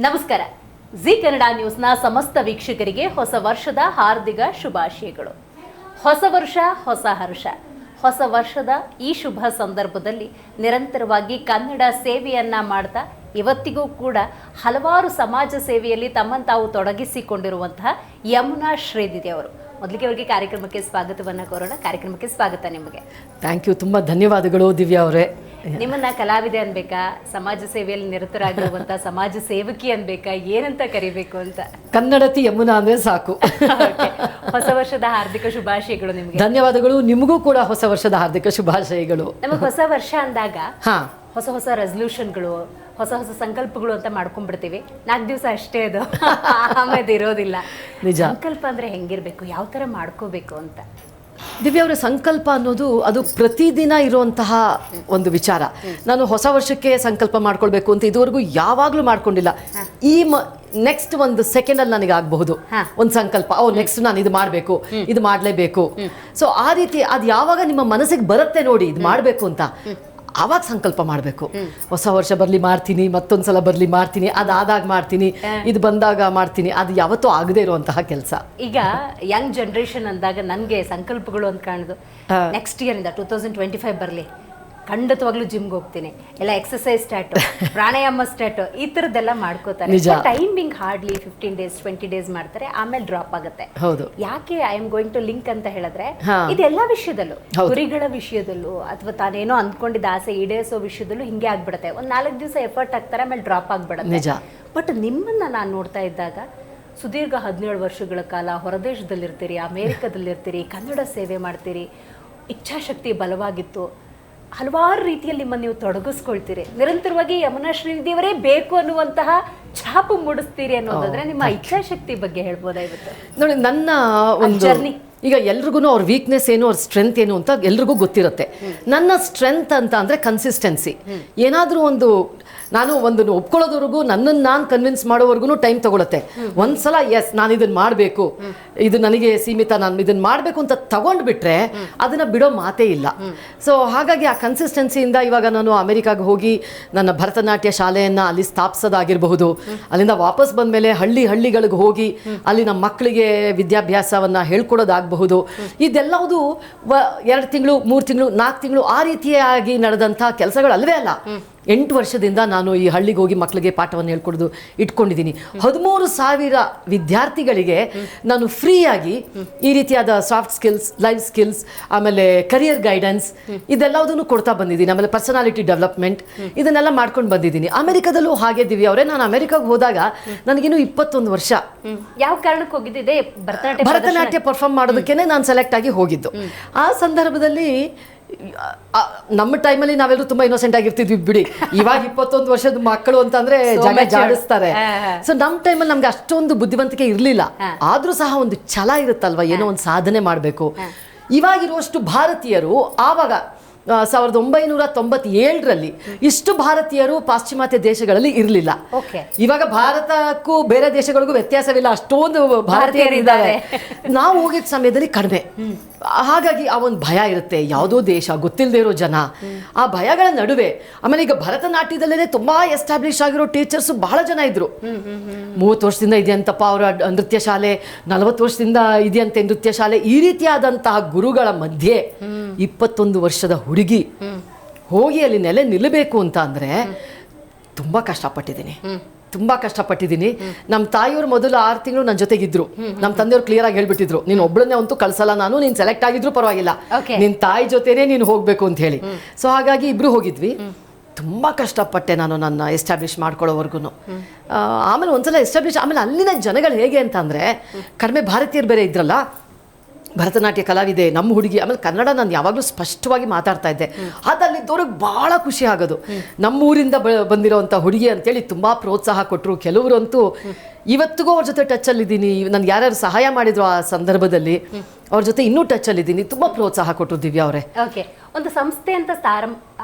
ನಮಸ್ಕಾರ. ಜಿ ಕನ್ನಡ ನ್ಯೂಸ್ನ ಸಮಸ್ತ ವೀಕ್ಷಕರಿಗೆ ಹೊಸ ವರ್ಷದ ಹಾರ್ದಿಕ ಶುಭಾಶಯಗಳು. ಹೊಸ ವರ್ಷ, ಹೊಸ ಹರ್ಷ. ಹೊಸ ವರ್ಷದ ಈ ಶುಭ ಸಂದರ್ಭದಲ್ಲಿ ನಿರಂತರವಾಗಿ ಕನ್ನಡ ಸೇವೆಯನ್ನ ಮಾಡ್ತಾ ಇವತ್ತಿಗೂ ಕೂಡ ಹಲವಾರು ಸಮಾಜ ಸೇವೆಯಲ್ಲಿ ತಮ್ಮನ್ನು ತಾವು ತೊಡಗಿಸಿಕೊಂಡಿರುವಂತಹ ಯಮುನಾ ಶ್ರೀದಿದಿ ಅವರು. ಮೊದಲಿಗೆ ಅವರಿಗೆ ಕಾರ್ಯಕ್ರಮಕ್ಕೆ ಸ್ವಾಗತವನ್ನು ಕೋರೋಣ. ಕಾರ್ಯಕ್ರಮಕ್ಕೆ ಸ್ವಾಗತ ನಿಮಗೆ. ಥ್ಯಾಂಕ್ ಯು ತುಂಬ ಧನ್ಯವಾದಗಳು ದಿವ್ಯಾ ಅವರೇ. ನಿಮ್ಮನ್ನ ಕಲಾವಿದೆ ಅನ್ಬೇಕಾ? ಸಮಾಜ ಸೇವೆಯಲ್ಲಿ ನಿರತರಾಗಿರುವಂತ ಸಮಾಜ ಸೇವಕಿ ಅನ್ಬೇಕಾ? ಏನಂತ ಕರಿಬೇಕು ಅಂತ? ಕನ್ನಡತಿ ಯಮುನಾ ಅಂದ್ರೆ ಸಾಕು. ಹೊಸ ವರ್ಷದ ಹಾರ್ದಿಕ ಶುಭಾಶಯಗಳು ನಿಮ್ಗೆ. ಧನ್ಯವಾದಗಳು. ನಿಮಗೂ ಕೂಡ ಹೊಸ ವರ್ಷದ ಹಾರ್ದಿಕ ಶುಭಾಶಯಗಳು. ನಮಗ್ ಹೊಸ ವರ್ಷ ಅಂದಾಗ ಹೊಸ ಹೊಸ ರೆಸಲ್ಯೂಷನ್ಗಳು ಹೊಸ ಹೊಸ ಸಂಕಲ್ಪಗಳು ಅಂತ ಮಾಡ್ಕೊಂಡ್ಬಿಡ್ತೀವಿ. ನಾಲ್ಕು ದಿವಸ ಅಷ್ಟೇ ಅದು. ಆಮೇಲೆ ಇರೋದಿಲ್ಲ. ನಿಜ. ಸಂಕಲ್ಪ ಅಂದ್ರೆ ಹೆಂಗಿರ್ಬೇಕು? ಯಾವ ತರ ಮಾಡ್ಕೋಬೇಕು ಅಂತ? ದಿವ್ಯ ಅವರ ಸಂಕಲ್ಪ ಅನ್ನೋದು ಅದು ಪ್ರತಿದಿನ ಇರುವಂತಹ ಒಂದು ವಿಚಾರ. ನಾನು ಹೊಸ ವರ್ಷಕ್ಕೆ ಸಂಕಲ್ಪ ಮಾಡ್ಕೊಳ್ಬೇಕು ಅಂತ ಇದುವರೆಗೂ ಯಾವಾಗಲೂ ಮಾಡ್ಕೊಂಡಿಲ್ಲ. ಈ ಮ ನೆಕ್ಸ್ಟ್ ಒಂದು ಸೆಕೆಂಡಲ್ಲಿ ನನಗೆ ಆಗಬಹುದು. ಒಂದು ಸಂಕಲ್ಪ. ಓ ನೆಕ್ಸ್ಟ್ ನಾನು ಇದು ಮಾಡಬೇಕು. ಇದು ಮಾಡಲೇಬೇಕು. ಸೊ ಆ ರೀತಿ ಅದು ಯಾವಾಗ ನಿಮ್ಮ ಮನಸ್ಸಿಗೆ ಬರುತ್ತೆ ನೋಡಿ ಇದು ಮಾಡಬೇಕು ಅಂತ. ಆವಾಗ ಸಂಕಲ್ಪ ಮಾಡಬೇಕು. ಹೊಸ ವರ್ಷ ಬರಲಿ ಮಾಡ್ತೀನಿ ಮತ್ತೊಂದ್ಸಲ ಬರಲಿ ಮಾಡ್ತೀನಿ ಅದಾದಾಗ ಮಾಡ್ತೀನಿ ಇದು ಬಂದಾಗ ಮಾಡ್ತೀನಿ ಅದು ಯಾವತ್ತೂ ಆಗದೇ ಇರುವಂತಹ ಕೆಲಸ. ಈಗ ಯಂಗ್ ಜನರೇಷನ್ ಅಂದಾಗ ನನಗೆ ಸಂಕಲ್ಪಗಳು ಅಂತ ಕಾಣುದು. ನೆಕ್ಸ್ಟ್ ಇಯರ್ ಇಂದ ಟೂ ತೌಸಂಡ್ ಟ್ವೆಂಟಿ ಫೈವ್ ಬರಲಿ. ಖಂಡಿತವಾಗ್ಲೂ ಜಿಮ್ಗೆ ಹೋಗ್ತೀನಿ. ಎಲ್ಲ ಎಕ್ಸಸೈಸ್ ಸ್ಟಾರ್ಟ್ ಪ್ರಾಣಾಯಾಮ ಸ್ಟಾರ್ಟ್ ಈ ಥರದ್ದೆಲ್ಲ ಮಾಡ್ಕೋತಾರೆ. Timing hardly fifteen days twenty days ಮಾಡ್ತಾರೆ ಆಮೇಲೆ ಡ್ರಾಪ್ ಆಗುತ್ತೆ. ಹೌದು. ಯಾಕೆ I am going to link ಅಂತ ಹೇಳಿದ್ರೆ. ಇದೆಲ್ಲ ವಿಷಯದಲ್ಲೂ. ಗುರಿಗಳ ವಿಷಯದಲ್ಲೂ ಅಥವಾ ತಾನೇನೋ ಅಂದ್ಕೊಂಡಿದ್ದ ಆಸೆ ಈಡೇರಿಸೋ ವಿಷಯದಲ್ಲೂ ಹಿಂಗೆ ಆಗ್ಬಿಡುತ್ತೆ. ಒಂದ್ ನಾಲ್ಕು ದಿವಸ ಎಫರ್ಟ್ ಹಾಕ್ತಾರೆ ಆಮೇಲೆ ಡ್ರಾಪ್ ಆಗ್ಬಿಡುತ್ತೆ. ಬಟ್ ನಿಮ್ಮನ್ನ ನಾನು ನೋಡ್ತಾ ಇದ್ದಾಗ ಸುದೀರ್ಘ ಹದಿನೇಳು ವರ್ಷಗಳ ಕಾಲ ಹೊರದೇಶದಲ್ಲಿರ್ತೀರಿ ಅಮೇರಿಕದಲ್ಲಿರ್ತೀರಿ ಕನ್ನಡ ಸೇವೆ ಮಾಡ್ತೀರಿ ಇಚ್ಛಾಶಕ್ತಿ ಬಲವಾಗಿತ್ತು ಹಲವಾರು ರೀತಿಯಲ್ಲಿ ನಿಮ್ಮನ್ನು ನೀವು ತೊಡಗಿಸ್ಕೊಳ್ತೀರಿ. ನಿರಂತರವಾಗಿ ಯಮುನಾ ಶ್ರೀದೇವರೇ ಬೇಕು ಅನ್ನುವಂತಹ ಛಾಪು ಮೂಡಿಸ್ತೀರಿ ಅನ್ನೋದಾದ್ರೆ ನಿಮ್ಮ ಇಚ್ಛಾಶಕ್ತಿ ಬಗ್ಗೆ ಹೇಳ್ಬೋದಾ ಇವತ್ತು? ನೋಡಿ ನನ್ನ ಒಂದು ಜರ್ನಿ ಈಗ ಎಲ್ರಿಗೂ ಅವ್ರ ವೀಕ್ನೆಸ್ ಏನು ಅವ್ರ ಸ್ಟ್ರೆಂತ್ ಏನು ಅಂತ ಎಲ್ರಿಗೂ ಗೊತ್ತಿರುತ್ತೆ. ನನ್ನ ಸ್ಟ್ರೆಂತ್ ಅಂತ ಅಂದರೆ ಕನ್ಸಿಸ್ಟೆನ್ಸಿ ಏನಾದರೂ ಒಂದು ನಾನು ಒಂದನ್ನು ಒಪ್ಕೊಳ್ಳೋದವರೆಗೂ ನನ್ನನ್ನು ನಾನು ಕನ್ವಿನ್ಸ್ ಮಾಡೋವರೆಗೂ ಟೈಮ್ ತಗೊಳುತ್ತೆ. ಒಂದ್ಸಲ ಎಸ್ ನಾನು ಇದನ್ನು ಮಾಡಬೇಕು. ಇದು ನನಗೆ ಸೀಮಿತ, ನಾನು ಇದನ್ನು ಮಾಡಬೇಕು ಅಂತ ತಗೊಂಡ್ಬಿಟ್ರೆ ಅದನ್ನು ಬಿಡೋ ಮಾತೇ ಇಲ್ಲ. ಸೊ ಹಾಗಾಗಿ ಆ ಕನ್ಸಿಸ್ಟೆನ್ಸಿಯಿಂದ ಇವಾಗ ನಾನು ಅಮೆರಿಕಾಗೆ ಹೋಗಿ ನನ್ನ ಭರತನಾಟ್ಯ ಶಾಲೆಯನ್ನು ಅಲ್ಲಿ ಸ್ಥಾಪಿಸೋದಾಗಿರಬಹುದು. ಅಲ್ಲಿಂದ ವಾಪಸ್ ಬಂದ ಮೇಲೆ ಹಳ್ಳಿ ಹಳ್ಳಿಗಳಿಗೆ ಹೋಗಿ ಅಲ್ಲಿನ ಮಕ್ಕಳಿಗೆ ವಿದ್ಯಾಭ್ಯಾಸವನ್ನು ಹೇಳ್ಕೊಡೋದಾಗಬಹುದು. ಇದೆಲ್ಲವುದು ಎರಡು ತಿಂಗಳು, ಮೂರು ತಿಂಗಳು, ನಾಲ್ಕು ತಿಂಗಳು ಆ ರೀತಿಯಾಗಿ ನಡೆದಂಥ ಕೆಲಸಗಳು ಅಲ್ವೇ ಅಲ್ಲ. ಎಂಟು ವರ್ಷದಿಂದ ನಾನು ಈ ಹಳ್ಳಿಗೆ ಹೋಗಿ ಮಕ್ಕಳಿಗೆ ಪಾಠವನ್ನು ಹೇಳ್ಕೊಡೋದು ಇಟ್ಕೊಂಡಿದ್ದೀನಿ. ಹದಿಮೂರು ಸಾವಿರ ವಿದ್ಯಾರ್ಥಿಗಳಿಗೆ ನಾನು ಫ್ರೀಯಾಗಿ ಈ ರೀತಿಯಾದ ಸಾಫ್ಟ್ ಸ್ಕಿಲ್ಸ್ ಲೈಫ್ ಸ್ಕಿಲ್ಸ್ ಆಮೇಲೆ ಕರಿಯರ್ ಗೈಡೆನ್ಸ್ ಇದೆಲ್ಲದನ್ನು ಕೊಡ್ತಾ ಬಂದಿದ್ದೀನಿ. ಆಮೇಲೆ ಪರ್ಸನಾಲಿಟಿ ಡೆವಲಪ್ಮೆಂಟ್ ಇದನ್ನೆಲ್ಲ ಮಾಡ್ಕೊಂಡು ಬಂದಿದ್ದೀನಿ. ಅಮೆರಿಕದಲ್ಲೂ ಹಾಗೆ ದಿವ್ಯ ಅವರೇ ನಾನು ಅಮೆರಿಕಾಗೆ ಹೋದಾಗ ನನಗಿನ್ನೂ ಇಪ್ಪತ್ತೊಂದು ವರ್ಷ ಯಾವ ಕಾರಣಕ್ಕೆ ಹೋಗಿದ್ದೆ? ಭರತನಾಟ್ಯ ಪರ್ಫಾರ್ಮ್ ಮಾಡೋದಕ್ಕೇನೆ ನಾನು ಸೆಲೆಕ್ಟ್ ಆಗಿ ಹೋಗಿದ್ದು. ಆ ಸಂದರ್ಭದಲ್ಲಿ ನಮ್ಮ ಟೈಮಲ್ಲಿ ನಾವೆಲ್ಲರೂ ತುಂಬಾ ಇನ್ನೋಸೆಂಟ್ ಆಗಿರ್ತಿದ್ವಿ ಬಿಡಿ. ಇವಾಗ ಇಪ್ಪತ್ತೊಂದು ವರ್ಷದ ಮಕ್ಕಳು ಅಂತಂದ್ರೆ ಜಗ mature. ಜಾಡಿಸ್ತಾರೆ. ಸೊ ನಮ್ಮ ಟೈಮಲ್ಲಿ ನಮ್ಗೆ ಅಷ್ಟೊಂದು ಬುದ್ಧಿವಂತಿಕೆ ಇರಲಿಲ್ಲ. ಆದ್ರೂ ಸಹ ಒಂದು ಛಲ ಇರುತ್ತಲ್ವಾ ಏನೋ ಒಂದು ಸಾಧನೆ ಮಾಡಬೇಕು. ಇವಾಗಿರುವಷ್ಟು ಭಾರತೀಯರು ಆವಾಗ ಸಾವಿರದ ಒಂಬೈನೂರ ತೊಂಬತ್ತೇಳರಲ್ಲಿ ಇಷ್ಟು ಭಾರತೀಯರು ಪಾಶ್ಚಿಮಾತ್ಯ ದೇಶಗಳಲ್ಲಿ ಇರಲಿಲ್ಲ. ಇವಾಗ ಭಾರತಕ್ಕೂ ಬೇರೆ ದೇಶಗಳಿಗೂ ವ್ಯತ್ಯಾಸವಿಲ್ಲ ಅಷ್ಟೊಂದು ಭಾರತೀಯರಿದ್ದಾರೆ. ನಾವು ಹೋಗಿದ್ದ ಸಮಯದಲ್ಲಿ ಕಡಿಮೆ. ಹಾಗಾಗಿ ಆ ಒಂದು ಭಯ ಇರುತ್ತೆ ಯಾವುದೋ ದೇಶ ಗೊತ್ತಿಲ್ಲದೆ ಇರೋ ಜನ. ಆ ಭಯಗಳ ನಡುವೆ ಆಮೇಲೆ ಈಗ ಭರತನಾಟ್ಯದಲ್ಲೇ ತುಂಬಾ ಎಸ್ಟಾಬ್ಲಿಷ್ ಆಗಿರೋ ಟೀಚರ್ಸ್ ಬಹಳ ಜನ ಇದ್ರು. ಮೂವತ್ತು ವರ್ಷದಿಂದ ಇದೆಯಂತಪ್ಪ ಅವರ ನೃತ್ಯ ಶಾಲೆ ನಲವತ್ತು ವರ್ಷದಿಂದ ಇದೆಯಂತೆ ನೃತ್ಯ ಶಾಲೆ ಈ ರೀತಿಯಾದಂತಹ ಗುರುಗಳ ಮಧ್ಯೆ ಇಪ್ಪತ್ತೊಂದು ವರ್ಷದ ಹುಡುಗಿ. ಹೋಗಿ ಅಲ್ಲಿ ನೆಲೆ ನಿಲ್ಲಬೇಕು ಅಂತ ಅಂದರೆ ತುಂಬ ಕಷ್ಟಪಟ್ಟಿದ್ದೀನಿ. ತುಂಬ ಕಷ್ಟಪಟ್ಟಿದ್ದೀನಿ. ನಮ್ಮ ತಾಯಿಯವರು ಮೊದಲು ಆರು ತಿಂಗಳು ನನ್ನ ಜೊತೆಗಿದ್ರು. ನಮ್ಮ ತಂದೆಯವರು ಕ್ಲಿಯರ್ ಆಗಿ ಹೇಳ್ಬಿಟ್ಟಿದ್ರು. ನೀನು ಒಬ್ಬಳನ್ನೇ ಅಂತೂ ಕಳ್ಸಲ್ಲ ನಾನು ನೀನು ಸೆಲೆಕ್ಟ್ ಆಗಿದ್ರು ಪರವಾಗಿಲ್ಲ. ನಿನ್ನ ತಾಯಿ ಜೊತೆನೇ ನೀನು ಹೋಗಬೇಕು ಅಂತ ಹೇಳಿ. ಸೊ ಹಾಗಾಗಿ ಇಬ್ರು ಹೋಗಿದ್ವಿ. ತುಂಬ ಕಷ್ಟಪಟ್ಟೆ ನಾನು ನನ್ನ ಎಸ್ಟಾಬ್ಲಿಷ್ ಮಾಡ್ಕೊಳ್ಳೋವರೆಗೂ ಆಮೇಲೆ ಒಂದ್ಸಲ ಎಸ್ಟಾಬ್ಲಿಷ್ ಆಮೇಲೆ ಅಲ್ಲಿನ ಜನಗಳು ಹೇಗೆ ಅಂತಂದರೆ ಅಂದ್ರೆ ಕಡಿಮೆ ಭಾರತೀಯರು ಬೇರೆ ಇದ್ರಲ್ಲ ಭರತನಾಟ್ಯ ಕಲಾವಿದೆ, ನಮ್ಮ ಹುಡುಗಿ, ಆಮೇಲೆ ಕನ್ನಡ ನಾನು ಯಾವಾಗಲೂ ಸ್ಪಷ್ಟವಾಗಿ ಮಾತಾಡ್ತಾ ಇದ್ದೆ. ಅದಲ್ಲಿದ್ದವ್ರಿಗೆ ಭಾಳ ಖುಷಿ ಆಗೋದು. ನಮ್ಮೂರಿಂದ ಬ ಬಂದಿರೋವಂಥ ಹುಡುಗಿ ಅಂತೇಳಿ ತುಂಬ ಪ್ರೋತ್ಸಾಹ ಕೊಟ್ಟರು ಕೆಲವರಂತೂ ಇವತ್ತಿಗೂ ಅವ್ರ ಜೊತೆ ಟಚ್ಚಲ್ಲಿದ್ದೀನಿ ನನ್ಗೆ ಯಾರ್ಯಾರು ಸಹಾಯ ಮಾಡಿದ್ರು ಆ ಸಂದರ್ಭದಲ್ಲಿ ಅವ್ರ ಜೊತೆ ಇನ್ನೂ ಟಚಲ್ಲಿದ್ದೀನಿ ತುಂಬ ಪ್ರೋತ್ಸಾಹ ಕೊಟ್ಟರು ದಿವ್ಯಾ ಅವರೇ. ಓಕೆ ಒಂದು ಸಂಸ್ಥೆ ಅಂತ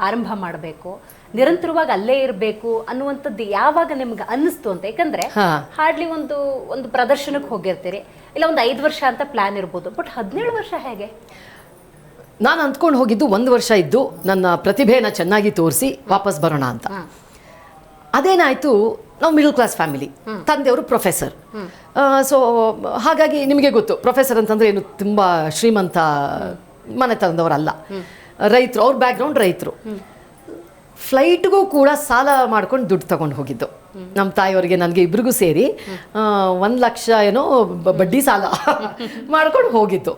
ಆರಂಭ ಮಾಡಬೇಕು. ನಿರಂತರವಾಗಿ ಅಲ್ಲೇ ಇರಬೇಕು ಅನ್ನುವಂಥದ್ದು ಯಾವಾಗ ನಿಮ್ಗೆ ಅನ್ನಿಸ್ತು ಅಂತ? ಯಾಕಂದ್ರೆ. ಹಾರ್ಡ್ಲಿ ಒಂದು ಒಂದು ಪ್ರದರ್ಶನಕ್ಕೆ ಹೋಗಿರ್ತೀರಿ. ಇಲ್ಲ ಒಂದು ಐದು ವರ್ಷ ಅಂತ ಪ್ಲಾನ್ ಇರ್ಬೋದು. ಬಟ್ ಹದಿನೇಳು ವರ್ಷ ಹೇಗೆ? ನಾನು ಅಂದ್ಕೊಂಡು ಹೋಗಿದ್ದು ಒಂದು ವರ್ಷ ಇದ್ದು ನನ್ನ ಪ್ರತಿಭೆನ ಚೆನ್ನಾಗಿ ತೋರಿಸಿ ವಾಪಸ್ ಬರೋಣ ಅಂತ. ಅದೇನಾಯಿತು ನಾವು ಮಿಡಲ್ ಕ್ಲಾಸ್ ಫ್ಯಾಮಿಲಿ ತಂದೆಯವರು ಪ್ರೊಫೆಸರ್ ಸೊ ಹಾಗಾಗಿ ನಿಮಗೆ ಗೊತ್ತು ಪ್ರೊಫೆಸರ್ ಅಂತಂದ್ರೆ ಏನು ತುಂಬ ಶ್ರೀಮಂತ ಮನೆ ಮನೆತನದವರಲ್ಲ ರೈತರು ಅವ್ರ ಬ್ಯಾಕ್ಗ್ರೌಂಡ್ ರೈತರು. ಫ್ಲೈಟ್ಗೂ ಕೂಡ ಸಾಲ ಮಾಡ್ಕೊಂಡು ದುಡ್ಡು ತಗೊಂಡು ಹೋಗಿದ್ದು. ನಮ್ಮ ತಾಯಿಯವರಿಗೆ ನನಗೆ ಇಬ್ರಿಗೂ ಸೇರಿ ಒಂದು ಲಕ್ಷ ಏನೋ ಬಡ್ಡಿ ಸಾಲ ಮಾಡ್ಕೊಂಡು ಹೋಗಿದ್ದು.